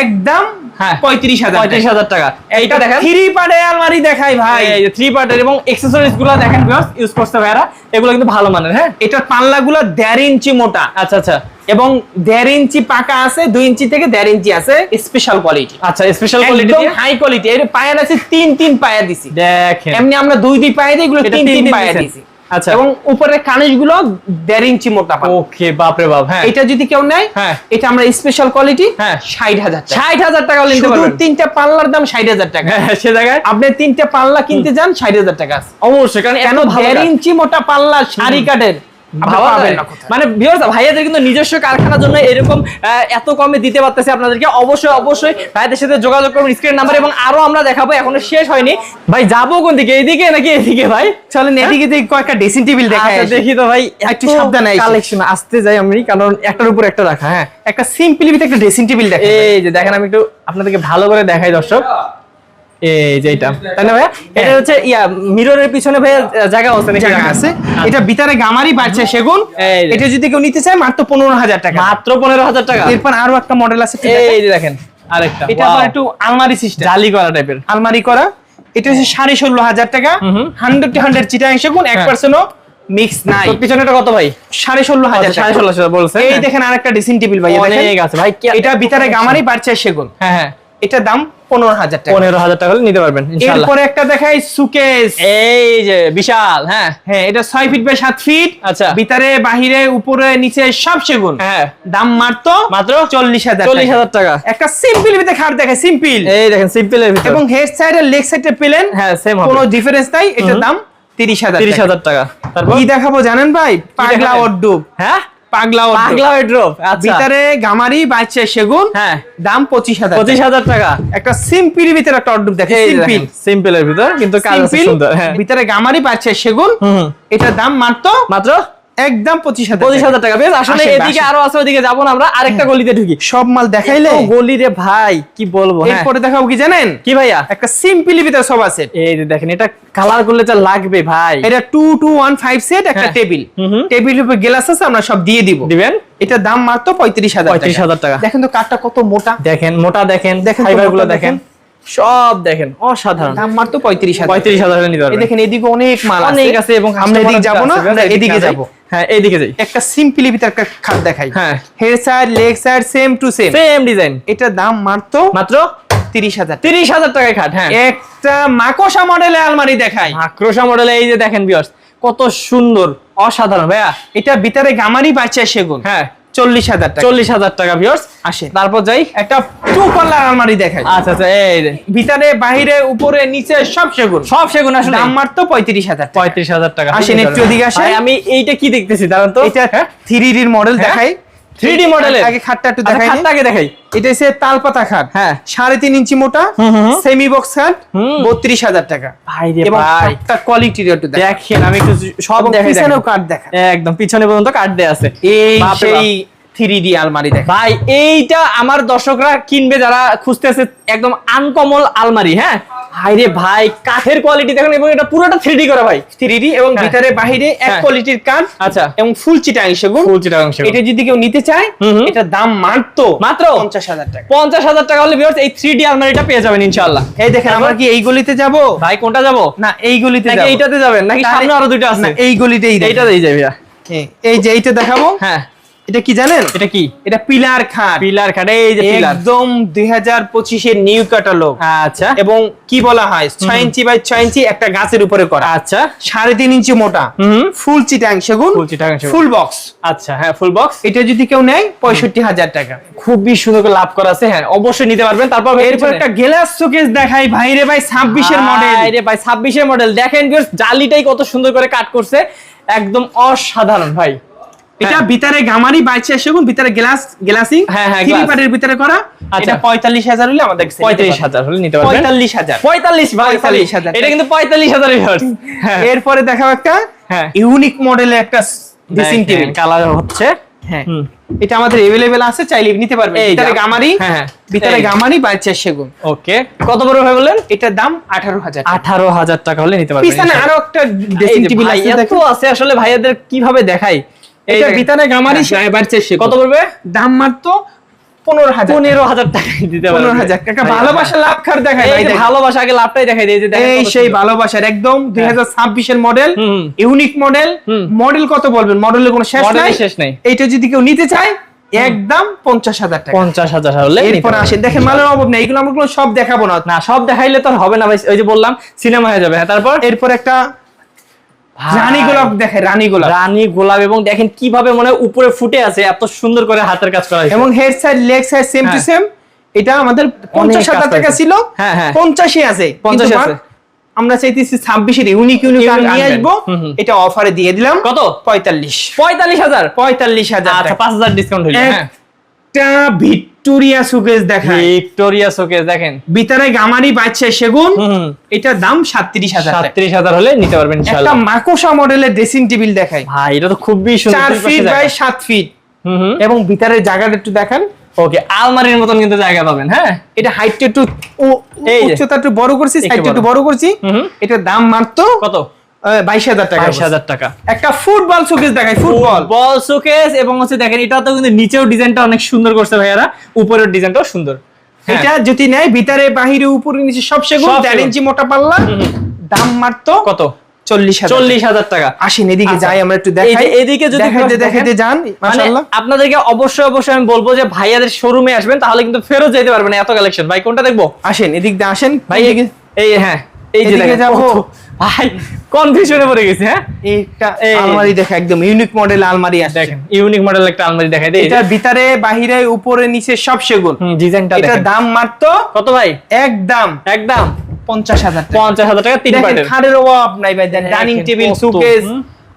Speaker 1: একদম
Speaker 2: হ্যাঁ।
Speaker 1: পঁয়ত্রিশ হাজার
Speaker 2: পঁয়ত্রিশ হাজার টাকা। এইটা
Speaker 1: এইটা
Speaker 2: দেখেন
Speaker 1: থ্রি পার্টের আলমারি দেখাই ভাই।
Speaker 2: থ্রি পার্টের এবং এক্সেসরিজগুলো দেখেন ইউজ করতে ভাইরা এগুলো কিন্তু ভালো মানের হ্যাঁ?
Speaker 1: এটার পাল্লাগুলো দেড় ইঞ্চি মোটা।
Speaker 2: আচ্ছা আচ্ছা।
Speaker 1: এবং দেড় ইঞ্চি পাকা আছে দুই ইঞ্চি থেকে দেড় ইঞ্চি আছে স্পেশাল কোয়ালিটি
Speaker 2: আচ্ছা স্পেশাল কোয়ালিটি
Speaker 1: হাই কোয়ালিটি এর পায়ার আছে তিন তিন পায়া দিছি।
Speaker 2: দেখেন।
Speaker 1: এমনি আমরা দুই দুই পায়া দিই এগুলো তিন
Speaker 2: তিন
Speaker 1: পায়া দিছি।
Speaker 2: আচ্ছা।
Speaker 1: এবং উপরের কানিগুলো দেড় ইঞ্চি মোটা
Speaker 2: ওকে বাপরে বাপ হ্যাঁ।
Speaker 1: এটা যদি কেউ নেয়
Speaker 2: হ্যাঁ।
Speaker 1: এটা আমরা স্পেশাল কোয়ালিটি
Speaker 2: হ্যাঁ।
Speaker 1: ষাট হাজার
Speaker 2: ষাট হাজার টাকা নিতে পারবেন।
Speaker 1: তিনটা পাল্লার দাম ষাট হাজার টাকা।
Speaker 2: হ্যাঁ সে জায়গায়
Speaker 1: আপনি তিনটা পাল্লা কিনতে যান ষাট হাজার টাকা
Speaker 2: অবশ্যই কারণ
Speaker 1: কেন দেড় ইঞ্চি মোটা পাল্লা শাড়ি কাঠের?
Speaker 2: মানে ভাইয়াদের কিন্তু নিজস্ব কারখানার জন্য এরকম এত কমে দিতে পারতেছে আপনাদেরকে। অবশ্যই অবশ্যই ভাইয়াদের সাথে যোগাযোগ করুন স্ক্রিন নাম্বার এবং আরও আমরা দেখাবো এখনও শেষ হয়নি। ভাই যাব কোন দিকে? এইদিকে নাকি এদিকে ভাই?
Speaker 1: চলেন এদিকে দেখি কয়েকটা ড্রেসিং টেবিল
Speaker 2: আচ্ছা, দেখি তো ভাই
Speaker 1: একটু সাবধানে।
Speaker 2: কালেকশন আসতে যাই আমি কারণ একটার উপর একটা রাখা হ্যাঁ।
Speaker 1: একটা সিম্পলি একটা ড্রেসিং টেবিল দেখাই।
Speaker 2: এই যে দেখেন আমি একটু আপনাদেরকে ভালো করে দেখাই দর্শক। এই যে এটা। তাই না ভাইয়া? এটা হচ্ছে ইয়া মিররের পিছনে ভাইয়া জায়গা আছে নাকি?
Speaker 1: জায়গা আছে। এটা ভিতরে গামারি বাড়ছে সেগুন। এটা যদি কেউ নিতে চায় মাত্র পনেরো হাজার টাকা।
Speaker 2: মাত্র টাকা।
Speaker 1: এরপর আরও একটা মডেল আছে
Speaker 2: এই যে দেখেন আরেকটা।
Speaker 1: এটা আবার একটু আলমারি সিস্টেম
Speaker 2: জালি করা টাইপের
Speaker 1: আলমারি করা। এটা হচ্ছে সাড়ে ষোলো হাজার টাকা। হান্ড্রেড টু হান্ড্রেড চিটাং সেগুন এক
Speaker 2: হ্যাঁ।
Speaker 1: পার্সেন্টও মিক্স নাই।
Speaker 2: তো পিছনেটা কত ভাই?
Speaker 1: সাড়ে ষোলো হাজার
Speaker 2: সাড়ে বলছে
Speaker 1: এই দেখেন আরেকটা ড্রেসিং টেবিল ভাই
Speaker 2: অনেক আছে ভাই
Speaker 1: এটা ভিতরে গামারি বাড়ছে সেগুন।
Speaker 2: হ্যাঁ হ্যাঁ।
Speaker 1: এটা দাম পনেরো হাজার টাকা।
Speaker 2: পনেরো হাজার টাকা নিতে পারবেন
Speaker 1: এরপরে একটা দেখাই সুকেস।
Speaker 2: এই যে বিশাল হ্যাঁ।
Speaker 1: হ্যাঁ এটা ছয় ফিট বাই সাত ফিট।
Speaker 2: আচ্ছা।
Speaker 1: ভিতরে বাহিরে উপরে নিচে সব সেগুন।
Speaker 2: হ্যাঁ।
Speaker 1: দাম মাত্র
Speaker 2: মাত্র
Speaker 1: চল্লিশ হাজার
Speaker 2: চল্লিশ হাজার টাকা।
Speaker 1: একটা সিম্পল ভিতরে খাট দেখে সিম্পল
Speaker 2: এই দেখেন সিম্পলের ভিতর।
Speaker 1: এবং হেড সাইড আর লেগ সাইডে পেলেন
Speaker 2: হ্যাঁ সেম
Speaker 1: কোনো ডিফারেন্স নাই এটার দাম তিরিশ হাজার
Speaker 2: তিরিশ হাজার টাকা। তারপর?
Speaker 1: কি দেখাবো জানেন ভাই? পাগলা? অড্ডুব
Speaker 2: হ্যাঁ?
Speaker 1: পাগলা
Speaker 2: পাগলা আচ্ছা।
Speaker 1: ভিতরে গামারি পাচ্ছে সেগুন
Speaker 2: হ্যাঁ।
Speaker 1: দাম পঁচিশ হাজার
Speaker 2: পঁচিশ হাজার টাকা।
Speaker 1: একটা সিম্পল ভিতরে একটা সিম্পল।
Speaker 2: সিম্পলের ভিতর কিন্তু কাজ আছে সুন্দর হ্যাঁ।
Speaker 1: ভিতরে গামারি সেগুন। এটার দাম মাত্র
Speaker 2: মাত্র
Speaker 1: একদম পঁচিশ হাজার
Speaker 2: পঁচিশ হাজার টাকা। বেশ আসলে এদিকে আরও আছে ওদিকে যাব না আমরা। আরেকটা গলিতে ঢুকি।
Speaker 1: সব মাল দেখাইলে?
Speaker 2: গলি রে ভাই কি বলব হ্যাঁ।
Speaker 1: এরপরে দেখাবো কি জানেন?
Speaker 2: কি ভাইয়া?
Speaker 1: একটা সিম্পলি ভিতরে সব আছে।
Speaker 2: এই যে দেখেন এটা কালার করলে যা লাগবে ভাই।
Speaker 1: এটা two two one five set একটা
Speaker 2: হ্যাঁ।
Speaker 1: টেবিল
Speaker 2: হুম হুম।
Speaker 1: টেবিল উপর গ্লাস আছে আমরা সব দিয়ে দিব।
Speaker 2: দিবেন?
Speaker 1: এটার দাম মাত্র পঁয়ত্রিশ হাজার
Speaker 2: 35,000 টাকা।
Speaker 1: দেখেন তো কাঠটা কত মোটা।
Speaker 2: দেখেন মোটা দেখেন
Speaker 1: দেখেন ফাইবারগুলো
Speaker 2: দেখেন।
Speaker 1: দেখেন।
Speaker 2: সব দেখেন অসাধারণ।
Speaker 1: দাম মাত্র পঁয়ত্রিশ হাজার।
Speaker 2: পঁয়ত্রিশ হাজার নিতে পারবেন।
Speaker 1: দেখেন এদিকে অনেক মাল
Speaker 2: অনেক আছে। এবং
Speaker 1: আমরা এদিকে যাব না এদিকে যাব।
Speaker 2: হ্যাঁ এইদিকে যাই।
Speaker 1: একটা সিম্পলি ভিতরে একটা খাট দেখাই।
Speaker 2: হ্যাঁ।
Speaker 1: Head side leg side same to same
Speaker 2: same design
Speaker 1: এটার দাম মাত্র
Speaker 2: মাত্র
Speaker 1: তিরিশ হাজার।
Speaker 2: তিরিশ হাজার টাকায় খাট হ্যাঁ।
Speaker 1: একটা মাকড়সা মডেলের আলমারি দেখাই।
Speaker 2: আক্রোশা মডেল এই যে দেখেন বিয়ার্স কত সুন্দর অসাধারণ ভাইয়া।
Speaker 1: এটা ভিতরে গামারি বাচ্চা সেগুন।
Speaker 2: হ্যাঁ।
Speaker 1: চল্লিশ হাজার টাকা।
Speaker 2: চল্লিশ হাজার টাকা
Speaker 1: আসে
Speaker 2: তারপর যাই।
Speaker 1: একটা টু পাল্লার আলমারি দেখাই।
Speaker 2: আচ্ছা আচ্ছা এই
Speaker 1: ভিতরে বাহিরে উপরে নিচে সব সেগুন।
Speaker 2: সব সেগুন আসলে।
Speaker 1: দাম মাত্র পঁয়ত্রিশ হাজার
Speaker 2: পঁয়ত্রিশ হাজার টাকা।
Speaker 1: আসেন, একটু এদিকে আসেন।
Speaker 2: আমি এইটা কি দেখতেছি দাঁড়ান তো।
Speaker 1: এটা থ্রি ডির মডেল? দেখাই।
Speaker 2: 3D মডেলের?
Speaker 1: আগে খাটটা একটু
Speaker 2: আচ্ছা,
Speaker 1: দেখাই
Speaker 2: খাটটা আগে দেখাই।
Speaker 1: এটা হচ্ছে তালপাতা খাট।
Speaker 2: হ্যাঁ।
Speaker 1: সাড়ে তিন ইঞ্চি মোটা। সেমি বক্স খাট
Speaker 2: হুম।
Speaker 1: বত্রিশ হাজার টাকা।
Speaker 2: ভাই রে ভাই।
Speaker 1: একটা কোয়ালিটি একটু
Speaker 2: দেখেন আমি একটু সব দেখাই
Speaker 1: পিছনেও কাট দেখা।
Speaker 2: একদম পিছনে পর্যন্ত কাট দেয়া আছে।
Speaker 1: এই সেই থ্রি ডি আলমারি দেখ
Speaker 2: ভাই এইটা আমার দর্শকরা কিনবে যারা খুঁজতেছে একদম আনকমল আলমারি হ্যাঁ? ভাই রে ভাই কাঠের কোয়ালিটি দেখেন এবং এটা পুরোটা থ্রি করা ভাই।
Speaker 1: থ্রি এবং
Speaker 2: হ্যাঁ।
Speaker 1: ভিতরে বাহিরে এক
Speaker 2: হ্যাঁ।
Speaker 1: কোয়ালিটির কাঠ
Speaker 2: আচ্ছা।
Speaker 1: এবং ফুল চিটাং সেগুন।
Speaker 2: ফুল চিটাগাং
Speaker 1: এটা যদি কেউ নিতে চায়
Speaker 2: হুম।
Speaker 1: দাম মাত্র
Speaker 2: মাত্র?
Speaker 1: পঞ্চাশ হাজার টাকা।
Speaker 2: পঞ্চাশ হাজার টাকা হলে ভিউয়ার্স এই থ্রি ডি আলমারিটা পেয়ে যাবেন ইনশাআল্লাহ।
Speaker 1: এই দেখেন আমরা কি এই গলিতে যাব?
Speaker 2: ভাই কোনটা যাব?
Speaker 1: না এই গলিতে
Speaker 2: এইটাতে যাবেন? নাকি সামনে আরও দুইটা আছে?
Speaker 1: এই গলিতেই
Speaker 2: এইটা
Speaker 1: দেখাবো।
Speaker 2: দিয়ে যাই
Speaker 1: হ্যাঁ, এই যে এইটা দেখাবো?
Speaker 2: হ্যাঁ।
Speaker 1: এটা কি জানেন?
Speaker 2: এটা কি?
Speaker 1: এটা পিলার খাট।
Speaker 2: পিলার খাট এই যে পিলার।
Speaker 1: একদম দুই হাজার পঁচিশের নিউ ক্যাটালগ।
Speaker 2: আচ্ছা।
Speaker 1: এবং কি বলা হয়? ছয় ইঞ্চি বাই ছয় ইঞ্চি একটা গাছের উপরে করা।
Speaker 2: আচ্ছা।
Speaker 1: সাড়ে তিন ইঞ্চি মোটা। ফুল চিটাং সেগুন।
Speaker 2: ফুল সেগুন।
Speaker 1: Full box.
Speaker 2: আচ্ছা হ্যাঁ ফুল বক্স।
Speaker 1: এটা যদি কেউ নেয় পঁয়ষট্টি হাজার টাকা।
Speaker 2: খুবই সুন্দর করে লাভ করা আছে হ্যাঁ অবশ্যই নিতে পারবেন। তারপর
Speaker 1: এরপর একটা গ্লাস শোকেস দেখাই ভাই রে ভাই ছাব্বিশের মডেল
Speaker 2: ভাই রে ভাই ছাব্বিশের মডেল দেখেন জালিটাই কত সুন্দর করে কাট করছে। একদম অসাধারণ ভাই।
Speaker 1: এটা ভিতরে গামারি বাইছে সেগুন ভিতরে গ্লাস গ্লাসিং
Speaker 2: হ্যাঁ, হ্যাঁ,
Speaker 1: থ্রি পার্টের ভিতরে করা।
Speaker 2: আচ্ছা।
Speaker 1: এটা পঁয়তাল্লিশ হাজার হলে আমাদের
Speaker 2: পঁয়ত্রিশ হাজার হলে নিতে পারবেন।
Speaker 1: পঁয়তাল্লিশ হাজার।
Speaker 2: পঁয়তাল্লিশ ভাই
Speaker 1: 45,000
Speaker 2: এটা কিন্তু পঁয়তাল্লিশ হাজার হ্যাঁ।
Speaker 1: এরপরে দেখাও একটা
Speaker 2: হ্যাঁ।
Speaker 1: ইউনিক মডেলের একটা ড্রেসিং টেবিল
Speaker 2: কালার হচ্ছে।
Speaker 1: হ্যাঁ। এটা আমাদের এভেলেবেল আছে চাইলে নিতে পারবেন। ভিতরে গামারি
Speaker 2: হ্যাঁ, হ্যাঁ।
Speaker 1: ভিতরে। গামারি বাইছে সেগুন
Speaker 2: ওকে। কত বড় ভাই বললেন?
Speaker 1: এটার দাম আঠারো হাজার
Speaker 2: আঠারো হাজার টাকা হলে নিতে পারবেন
Speaker 1: পিছনে আরও একটা ড্রেসিং টেবিল আছে
Speaker 2: এত আছে আসলে ভাইয়াদের কীভাবে এই
Speaker 1: এটা। ভিতরে গামারি
Speaker 2: হ্যাঁ।
Speaker 1: বাইছে
Speaker 2: কত পড়বে?
Speaker 1: দাম মাত্র পনেরো হাজার।
Speaker 2: পনেরো হাজার টাকা দিতে
Speaker 1: পনেরো হাজার। টাকা ভালোবাসা লাভ খার দেখায়
Speaker 2: এই
Speaker 1: ভাই
Speaker 2: যে
Speaker 1: দেখেন।
Speaker 2: ভালোবাসা আগে লাভটাই দেখাই দিই এই যে দেখেন
Speaker 1: এই
Speaker 2: কত
Speaker 1: সেই ভালোবাসার একদম দুই হাজার ছাব্বিশের মডেল। ইউনিক মডেল মডেল কত বলবেন? মডেলের কোনো শেষ নাই?
Speaker 2: শেষ নেই।
Speaker 1: এইটা যদি কেউ নিতে চায় একদম পঞ্চাশ হাজার টাকা।
Speaker 2: পঞ্চাশ হাজার হলে
Speaker 1: এরপর। আসেন দেখেন মালের অভাব নেই এগুলো আমরা সব দেখাবো না।
Speaker 2: সব দেখাইলে তো হবে না ভাই। ওই যে বললাম সিনেমা হয়ে যাবে হ্যাঁ তারপর?
Speaker 1: এরপর একটা রানী গোলাপ দেখে রানী গোলাপ।
Speaker 2: রানী গোলাপ এবং দেখেন কীভাবে মনে হয় উপরে ফুটে আছে এত সুন্দর করে হাতের কাজ করা
Speaker 1: এবং head side leg side same to. Same এটা আমাদের পঞ্চাশ হাজার টাকা ছিল।
Speaker 2: হ্যাঁ, হ্যাঁ।
Speaker 1: পঞ্চাশে আছে।
Speaker 2: 50
Speaker 1: কিন্তু
Speaker 2: আছে।
Speaker 1: আমরা চাইতেছি ছাব্বিশের ইউনিক ইউনিক নিয়ে আসব। এটা অফারে দিয়ে দিলাম।
Speaker 2: কত?
Speaker 1: পঁয়তাল্লিশ।
Speaker 2: পঁয়তাল্লিশ হাজার?
Speaker 1: পঁয়তাল্লিশ হাজার
Speaker 2: আচ্ছা পাঁচ হাজার ডিসকাউন্ট হ্যাঁ।
Speaker 1: একটা ভিক্টোরিয়া সুকেস দেখেন
Speaker 2: ভিক্টোরিয়া শোকেস দেখেন।
Speaker 1: ভিতরে গামারি পাচ্ছে সেগুন এটার দাম সাতত্রিশ হাজার টাকা।
Speaker 2: সাতত্রিশ হাজার হলে নিতে পারবেন
Speaker 1: একটা
Speaker 2: ইনশাআল্লাহ
Speaker 1: মাকোসা মডেলের ড্রেসিং টেবিল দেখায়।
Speaker 2: ভাই এটা তো খুবই সুন্দর
Speaker 1: চার
Speaker 2: দুই পাশে
Speaker 1: ফিট বাই সাত ফিট
Speaker 2: হুম হুম।
Speaker 1: এবং ভিতরের জায়গাটা একটু দেখেন।
Speaker 2: ওকে আলমারির মতন কিন্তু জায়গা পাবেন হ্যাঁ?
Speaker 1: এটা হাইটটা একটু উচ্চতা একটু বড় করছি
Speaker 2: একটু
Speaker 1: সাইডটা একটু
Speaker 2: বড়।
Speaker 1: করছি। এটার দাম মাত্র
Speaker 2: কত?
Speaker 1: টাকা
Speaker 2: টাকা।
Speaker 1: একটা ফুটবল শোকেস দেখায় ফুটবল।
Speaker 2: বল শোকেস এবং হচ্ছে দেখেন এটা তো কিন্তু নিচেও ডিজাইনটা অনেক সুন্দর করছে ভাইয়ারা উপরের ডিজাইনটাও সুন্দর।
Speaker 1: এটা যদি নেয় ভিতরে বাহিরে উপরে নিচে সব সেগুন দেড় ইঞ্চি মোটা পাল্লা
Speaker 2: হুম হুম।
Speaker 1: দাম মাত্র
Speaker 2: কত?
Speaker 1: চল্লিশ হাজার
Speaker 2: চল্লিশ হাজার টাকা।
Speaker 1: এদিকে। যাই আমরা একটু দেখাই।
Speaker 2: এদিকে যদি
Speaker 1: দেখাইতে
Speaker 2: দেখেন,
Speaker 1: দেখাইতে যান
Speaker 2: মানে আপনাদেরকে অবশ্যই অবশ্যই আমি বলব যে ভাইয়াদের শোরুমে আসবেন তাহলে কিন্তু ফেরত যেতে পারবেন এত কালেকশন ভাই কোনটা দেখব?
Speaker 1: আসেন এদিক দিয়ে আসেন
Speaker 2: ভাই এই এই হ্যাঁ এই যে দেখেন,
Speaker 1: যাব।
Speaker 2: ভাই কনফিউশনে পড়ে গেছে হ্যাঁ?
Speaker 1: এইটা আলমারি দেখা একদম ইউনিক মডেল আলমারি আছে
Speaker 2: দেখেন ইউনিক মডেল একটা আলমারি দেখাই দেই
Speaker 1: এটার ভিতরে বাহিরে উপরে নিচে সব সেগুন।
Speaker 2: ডিজাইনটা দেখেন।
Speaker 1: দাম মাত্র
Speaker 2: কত ভাই?
Speaker 1: একদম
Speaker 2: একদম।
Speaker 1: পঞ্চাশ হাজার টাকা।
Speaker 2: পঞ্চাশ হাজার টাকা তিন পার্টের
Speaker 1: খাটের অভাব নাই ভাই ডাইনিং টেবিল সুকেস।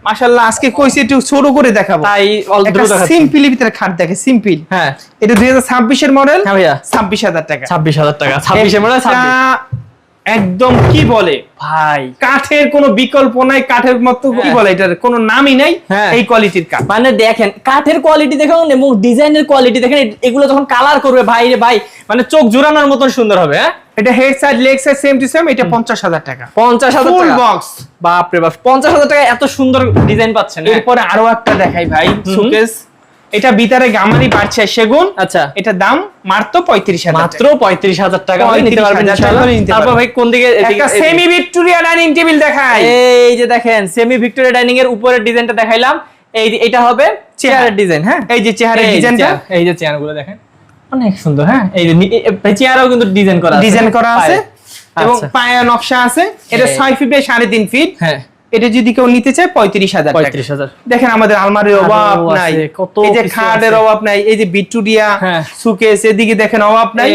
Speaker 1: মাশাআল্লাহ আজকে কইছি একটু ছোট করে দেখাবো।
Speaker 2: তাই অল্প
Speaker 1: সিম্পল ভিতরে খাট দেখে সিম্পল
Speaker 2: হ্যাঁ।
Speaker 1: এটা দুই হাজার ছাব্বিশের মডেল
Speaker 2: হ্যাঁ ভাইয়া।
Speaker 1: ছাব্বিশ হাজার টাকা।
Speaker 2: ছাব্বিশ হাজার টাকা ছাব্বিশে মডেল ছাব্বিশ।
Speaker 1: একটা একদম কি বলে?
Speaker 2: ভাই।
Speaker 1: কাঠের কোনো বিকল্প নাই কাঠের মতো কি
Speaker 2: হ্যাঁ।
Speaker 1: বলে এটার? কোনো নামই নাই
Speaker 2: হ্যাঁ।
Speaker 1: এই কোয়ালিটির কাঠ।
Speaker 2: মানে দেখেন কাঠের কোয়ালিটি দেখুন এবং ডিজাইনের কোয়ালিটি দেখেন এগুলো যখন কালার করবে ভাই রে ভাই মানে চোখ জুড়ানোর মতন সুন্দর হবে হ্যাঁ?
Speaker 1: এটা head side leg side same to same এটা পঞ্চাশ হাজার টাকা।
Speaker 2: পঞ্চাশ হাজার
Speaker 1: ফুল বক্স
Speaker 2: বাপ রে বাপ পঞ্চাশ হাজার টাকা এত সুন্দর ডিজাইন পাচ্ছেন হ্যাঁ?
Speaker 1: এরপরে আরও একটা দেখাই ভাই সুকেস এটা ভিতরে গামারি বাড়ছে সেগুন।
Speaker 2: আচ্ছা।
Speaker 1: এটা দাম মাত্র পঁয়ত্রিশ হাজার
Speaker 2: মাত্র পঁয়ত্রিশ হাজার টাকা। নিতে পারবেন
Speaker 1: 35,000
Speaker 2: ইনশাআল্লাহ।
Speaker 1: টাকা হলে নিতে
Speaker 2: তারপর ভাই কোন দিকে
Speaker 1: সেমি ভিক্টোরিয়া ডাইনিং টেবিল দেখাই।
Speaker 2: এই যে দেখেন সেমি ভিক্টোরিয়া ডাইনিং এর উপরের ডিজাইনটা দেখাইলাম। এই এটা হবে চেয়ারের ডিজাইন হ্যাঁ?
Speaker 1: এই যে চেহারের ডিজাইনটা
Speaker 2: এই যে চেয়ারগুলো দেখেন। অনেক সুন্দর হ্যাঁ? এই যে চেয়ারও কিন্তু ডিজাইন করা
Speaker 1: ডিজাইন করা আছে এবং
Speaker 2: আচ্ছা।
Speaker 1: পায়া নকশা আছে। এটা। ছয় ফিট বাই সাড়ে তিন ফিট।
Speaker 2: হ্যাঁ।
Speaker 1: এটা যদি কেউ নিতে চায় পঁয়ত্রিশ হাজার
Speaker 2: পঁয়ত্রিশ হাজার।
Speaker 1: দেখেন আমাদের আলমারির অভাব নাই।
Speaker 2: কত
Speaker 1: এই যে খাটের অভাব নাই এই যে ভিক্টোরিয়া
Speaker 2: হ্যাঁ।
Speaker 1: সুকেস এদিকে দেখেন অভাব নাই।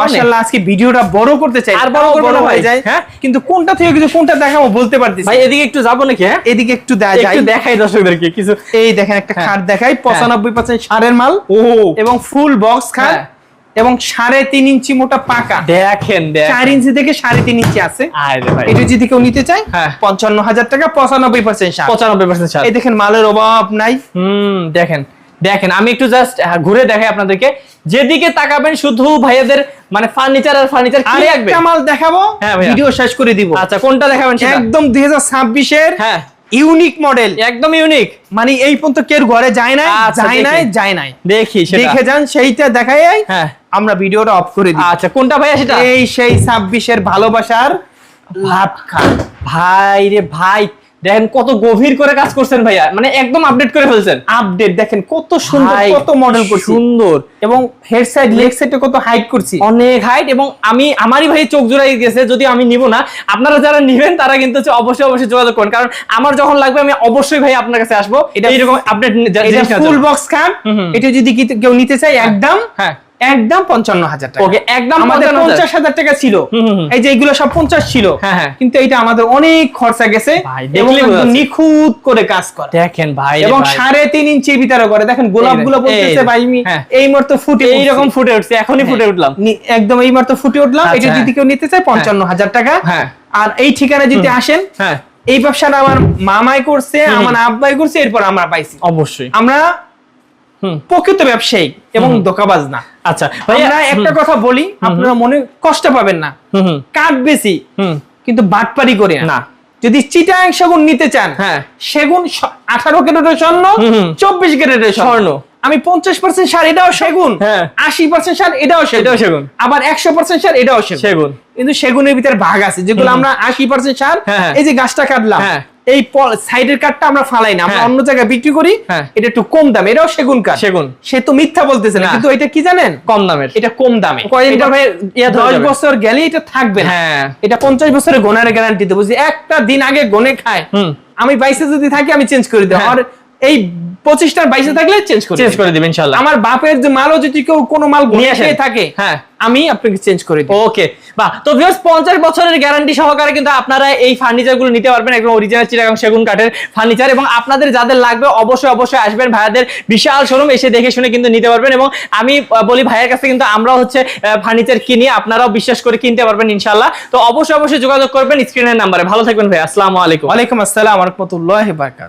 Speaker 1: মাশাআল্লাহ আজকে ভিডিওটা বড় করতে চাই
Speaker 2: আর বড়
Speaker 1: বড় হয়ে যায়।
Speaker 2: হ্যাঁ?
Speaker 1: কিন্তু কোনটা থেকে কিছু কোনটা দেখাবো বলতে পারতেছি
Speaker 2: ভাই এদিকে একটু যাব নাকি হ্যাঁ?
Speaker 1: এদিকে একটু যায়।
Speaker 2: একটু দেখাই দর্শকদেরকে কিছু
Speaker 1: এই দেখেন একটা
Speaker 2: হ্যাঁ।
Speaker 1: খাট দেখাই পঁচানব্বই পার্সেন্ট সারের মাল
Speaker 2: ও।
Speaker 1: এবং ফুল বক্স খাট।
Speaker 2: হ্যাঁ।
Speaker 1: এবং সাড়ে তিন ইঞ্চি মোটা পাকা।
Speaker 2: দেখেন
Speaker 1: চার ইঞ্চি থেকে সাড়ে তিন ইঞ্চি আছে। এটা যদি কেউ নিতে চায়
Speaker 2: হ্যাঁ।
Speaker 1: পঞ্চান্ন হাজার টাকা পঁচানব্বই পার্সেন্ট
Speaker 2: পঁচানব্বই পার্সেন্ট
Speaker 1: এই দেখেন মালের অভাব নাই।
Speaker 2: হুম দেখেন দেখেন আমি একটু জাস্ট ঘুরে দেখাই আপনাদেরকে। যেদিকে তাকাবেন শুধু ভাইয়াদের মানে ফার্নিচার আর ফার্নিচার কি
Speaker 1: আর
Speaker 2: রাখবে
Speaker 1: একটা মাল দেখাবো
Speaker 2: হ্যাঁ
Speaker 1: ভিডিও শেষ করে দিব।
Speaker 2: আচ্ছা কোনটা দেখাবেন
Speaker 1: একদম দুই হাজার ছাব্বিশের
Speaker 2: হ্যাঁ।
Speaker 1: ইউনিক মডেল
Speaker 2: একদম ইউনিক
Speaker 1: মানে এই পর্যন্ত কেউ ঘরে যায় নাই
Speaker 2: আচ্ছা,
Speaker 1: যায় নাই
Speaker 2: দেখি।
Speaker 1: যায় নাই।
Speaker 2: দেখি
Speaker 1: দেখে যান সেইটা দেখাই
Speaker 2: হ্যাঁ।
Speaker 1: আমরা ভিডিওটা অফ করে দিই।
Speaker 2: আচ্ছা কোনটা ভাইয়া সেটা?
Speaker 1: এই সেই ছাব্বিশের ভালোবাসার ভাত খান
Speaker 2: ভাই রে ভাই দেখেন কত গভীর করে কাজ করছেন ভাইয়া। মানে একদম আপডেট করে ফেলছেন।
Speaker 1: আপডেট দেখেন কত সুন্দর কত মডেল করছি।
Speaker 2: সুন্দর।
Speaker 1: এবং হেড সাইড লেগ সাইডে কত হাইট করছি।
Speaker 2: অনেক হাইট এবং আমি আমারই ভাই চোখ জোড়াই গেছে যদি আমি নিব না আপনারা যারা নিবেন তারা কিন্তু হচ্ছে অবশ্যই অবশ্যই যোগাযোগ করুন। কারণ আমার যখন লাগবে আমি অবশ্যই ভাই আপনার কাছে আসব। এটা এইরকম আপডেট
Speaker 1: ফুল বক্স খান। এটা যদি কেউ নিতে চায় একদম।
Speaker 2: হ্যাঁ।
Speaker 1: একদম পঞ্চান্ন হাজার টাকা।
Speaker 2: ওকে একদম
Speaker 1: আমাদের পঞ্চাশ হাজার টাকা ছিল। এই যে এগুলো সব পঞ্চাশ ছিল।
Speaker 2: হ্যাঁ, হ্যাঁ।
Speaker 1: কিন্তু এটা আমাদের অনেক খরচা গেছে। নিখুঁত করে কাজ করে।
Speaker 2: দেখেন ভাই
Speaker 1: এবং সাড়ে তিন ইঞ্চির ভিতরে করে। দেখেন গোলাপগুলো
Speaker 2: এই
Speaker 1: বলতেছে ভাই
Speaker 2: হ্যাঁ।
Speaker 1: এই মুহূর্তে ফুটে
Speaker 2: এইরকম ফুটে উঠছে এখনই ফুটে উঠলাম।
Speaker 1: একদম এই মুহূর্তে ফুটে উঠলাম।
Speaker 2: আচ্ছা,
Speaker 1: এটা যদি। কেউ নিতে চায় পঞ্চান্ন হাজার টাকা। আর এই ঠিকানা যদি আসেন
Speaker 2: হ্যাঁ।
Speaker 1: এই ব্যবসাটা আমার মামাই করছে আমার আব্বাই করছে এরপর আমরা পাইছি।
Speaker 2: অবশ্যই।
Speaker 1: আমরা প্রকৃত ব্যবসায়ী এবং দোকাবাজ না
Speaker 2: আচ্ছা
Speaker 1: আমরা একটা কথা বলি আপনারা মনে কষ্ট পাবেন না কাঠ বেশি কিন্তু বাটপারি করে না। যদি চিটাং সেগুন নিতে চান
Speaker 2: হ্যাঁ।
Speaker 1: সেগুন আঠারো ক্যারেটের স্বর্ণ। চব্বিশ ক্যারেটের
Speaker 2: স্বর্ণ।
Speaker 1: আমি পঞ্চাশ পার্সেন্ট সার এটাও সেগুন
Speaker 2: হ্যাঁ।
Speaker 1: আশি পার্সেন্ট সার এটাও
Speaker 2: এটাও সেগুন।
Speaker 1: আবার একশো পার্সেন্ট সার এটাও সেগুন কিন্তু সেগুনের ভিতরে ভাগ আছে যেগুলো আমরা আশি পার্সেন্ট সার
Speaker 2: হ্যাঁ, হ্যাঁ।
Speaker 1: এই যে গাছটা কাটলাম। এই সাইডের কাঠটা আমরা ফালাই না আমরা। অন্য জায়গায় বিক্রি করি। এটা একটু কম দাম এটাও সেগুন কাঠ
Speaker 2: সেগুন।
Speaker 1: সে তো মিথ্যা বলতেছে না। কিন্তু এটা কি জানেন
Speaker 2: কম দামের
Speaker 1: এটা কম দামে
Speaker 2: ভাই
Speaker 1: দশ বছর গেলে এটা থাকবে না
Speaker 2: হ্যাঁ।
Speaker 1: এটা পঞ্চাশ বছরের গোনার গ্যারান্টি দেবো যে একটা দিন আগে গনে খায় আমি বাইশে যদি থাকি আমি চেঞ্জ করে দেবো। আর এই পঁচিশটার বাইশে থাকলে চেঞ্জ করে
Speaker 2: চেঞ্জ করে দিবেন ইনশাআল্লাহ।
Speaker 1: আমার বাপের যে মালও যদি কেউ কোনো মাল
Speaker 2: নিয়ে
Speaker 1: থাকে
Speaker 2: হ্যাঁ।
Speaker 1: আমি আপনাকে চেঞ্জ করে দিই।
Speaker 2: ওকে বাহ তো ভিউয়ার্স 50 বছরের গ্যারান্টি সহকারে কিন্তু আপনারা এই ফার্নিচারগুলো নিতে পারবেন একদম অরিজিনাল চিটাগাং সেগুন কাঠের ফার্নিচার এবং আপনাদের যাদের লাগবে অবশ্যই অবশ্যই আসবেন। ভাইয়াদের বিশাল শোরুম এসে দেখে শুনে কিন্তু নিতে পারবেন এবং আমি বলি ভাইয়ের কাছে কিন্তু আমরাও হচ্ছে ফার্নিচার কিনি আপনারাও বিশ্বাস করে কিনতে পারবেন ইনশাআল্লাহ। তো অবশ্যই অবশ্যই যোগাযোগ করবেন স্ক্রিনের নাম্বারে। ভালো থাকবেন ভাই আসসালামু আলাইকুম।
Speaker 1: ওয়ালাইকুম আসসালাম রহমতুল্লাহ বারকাত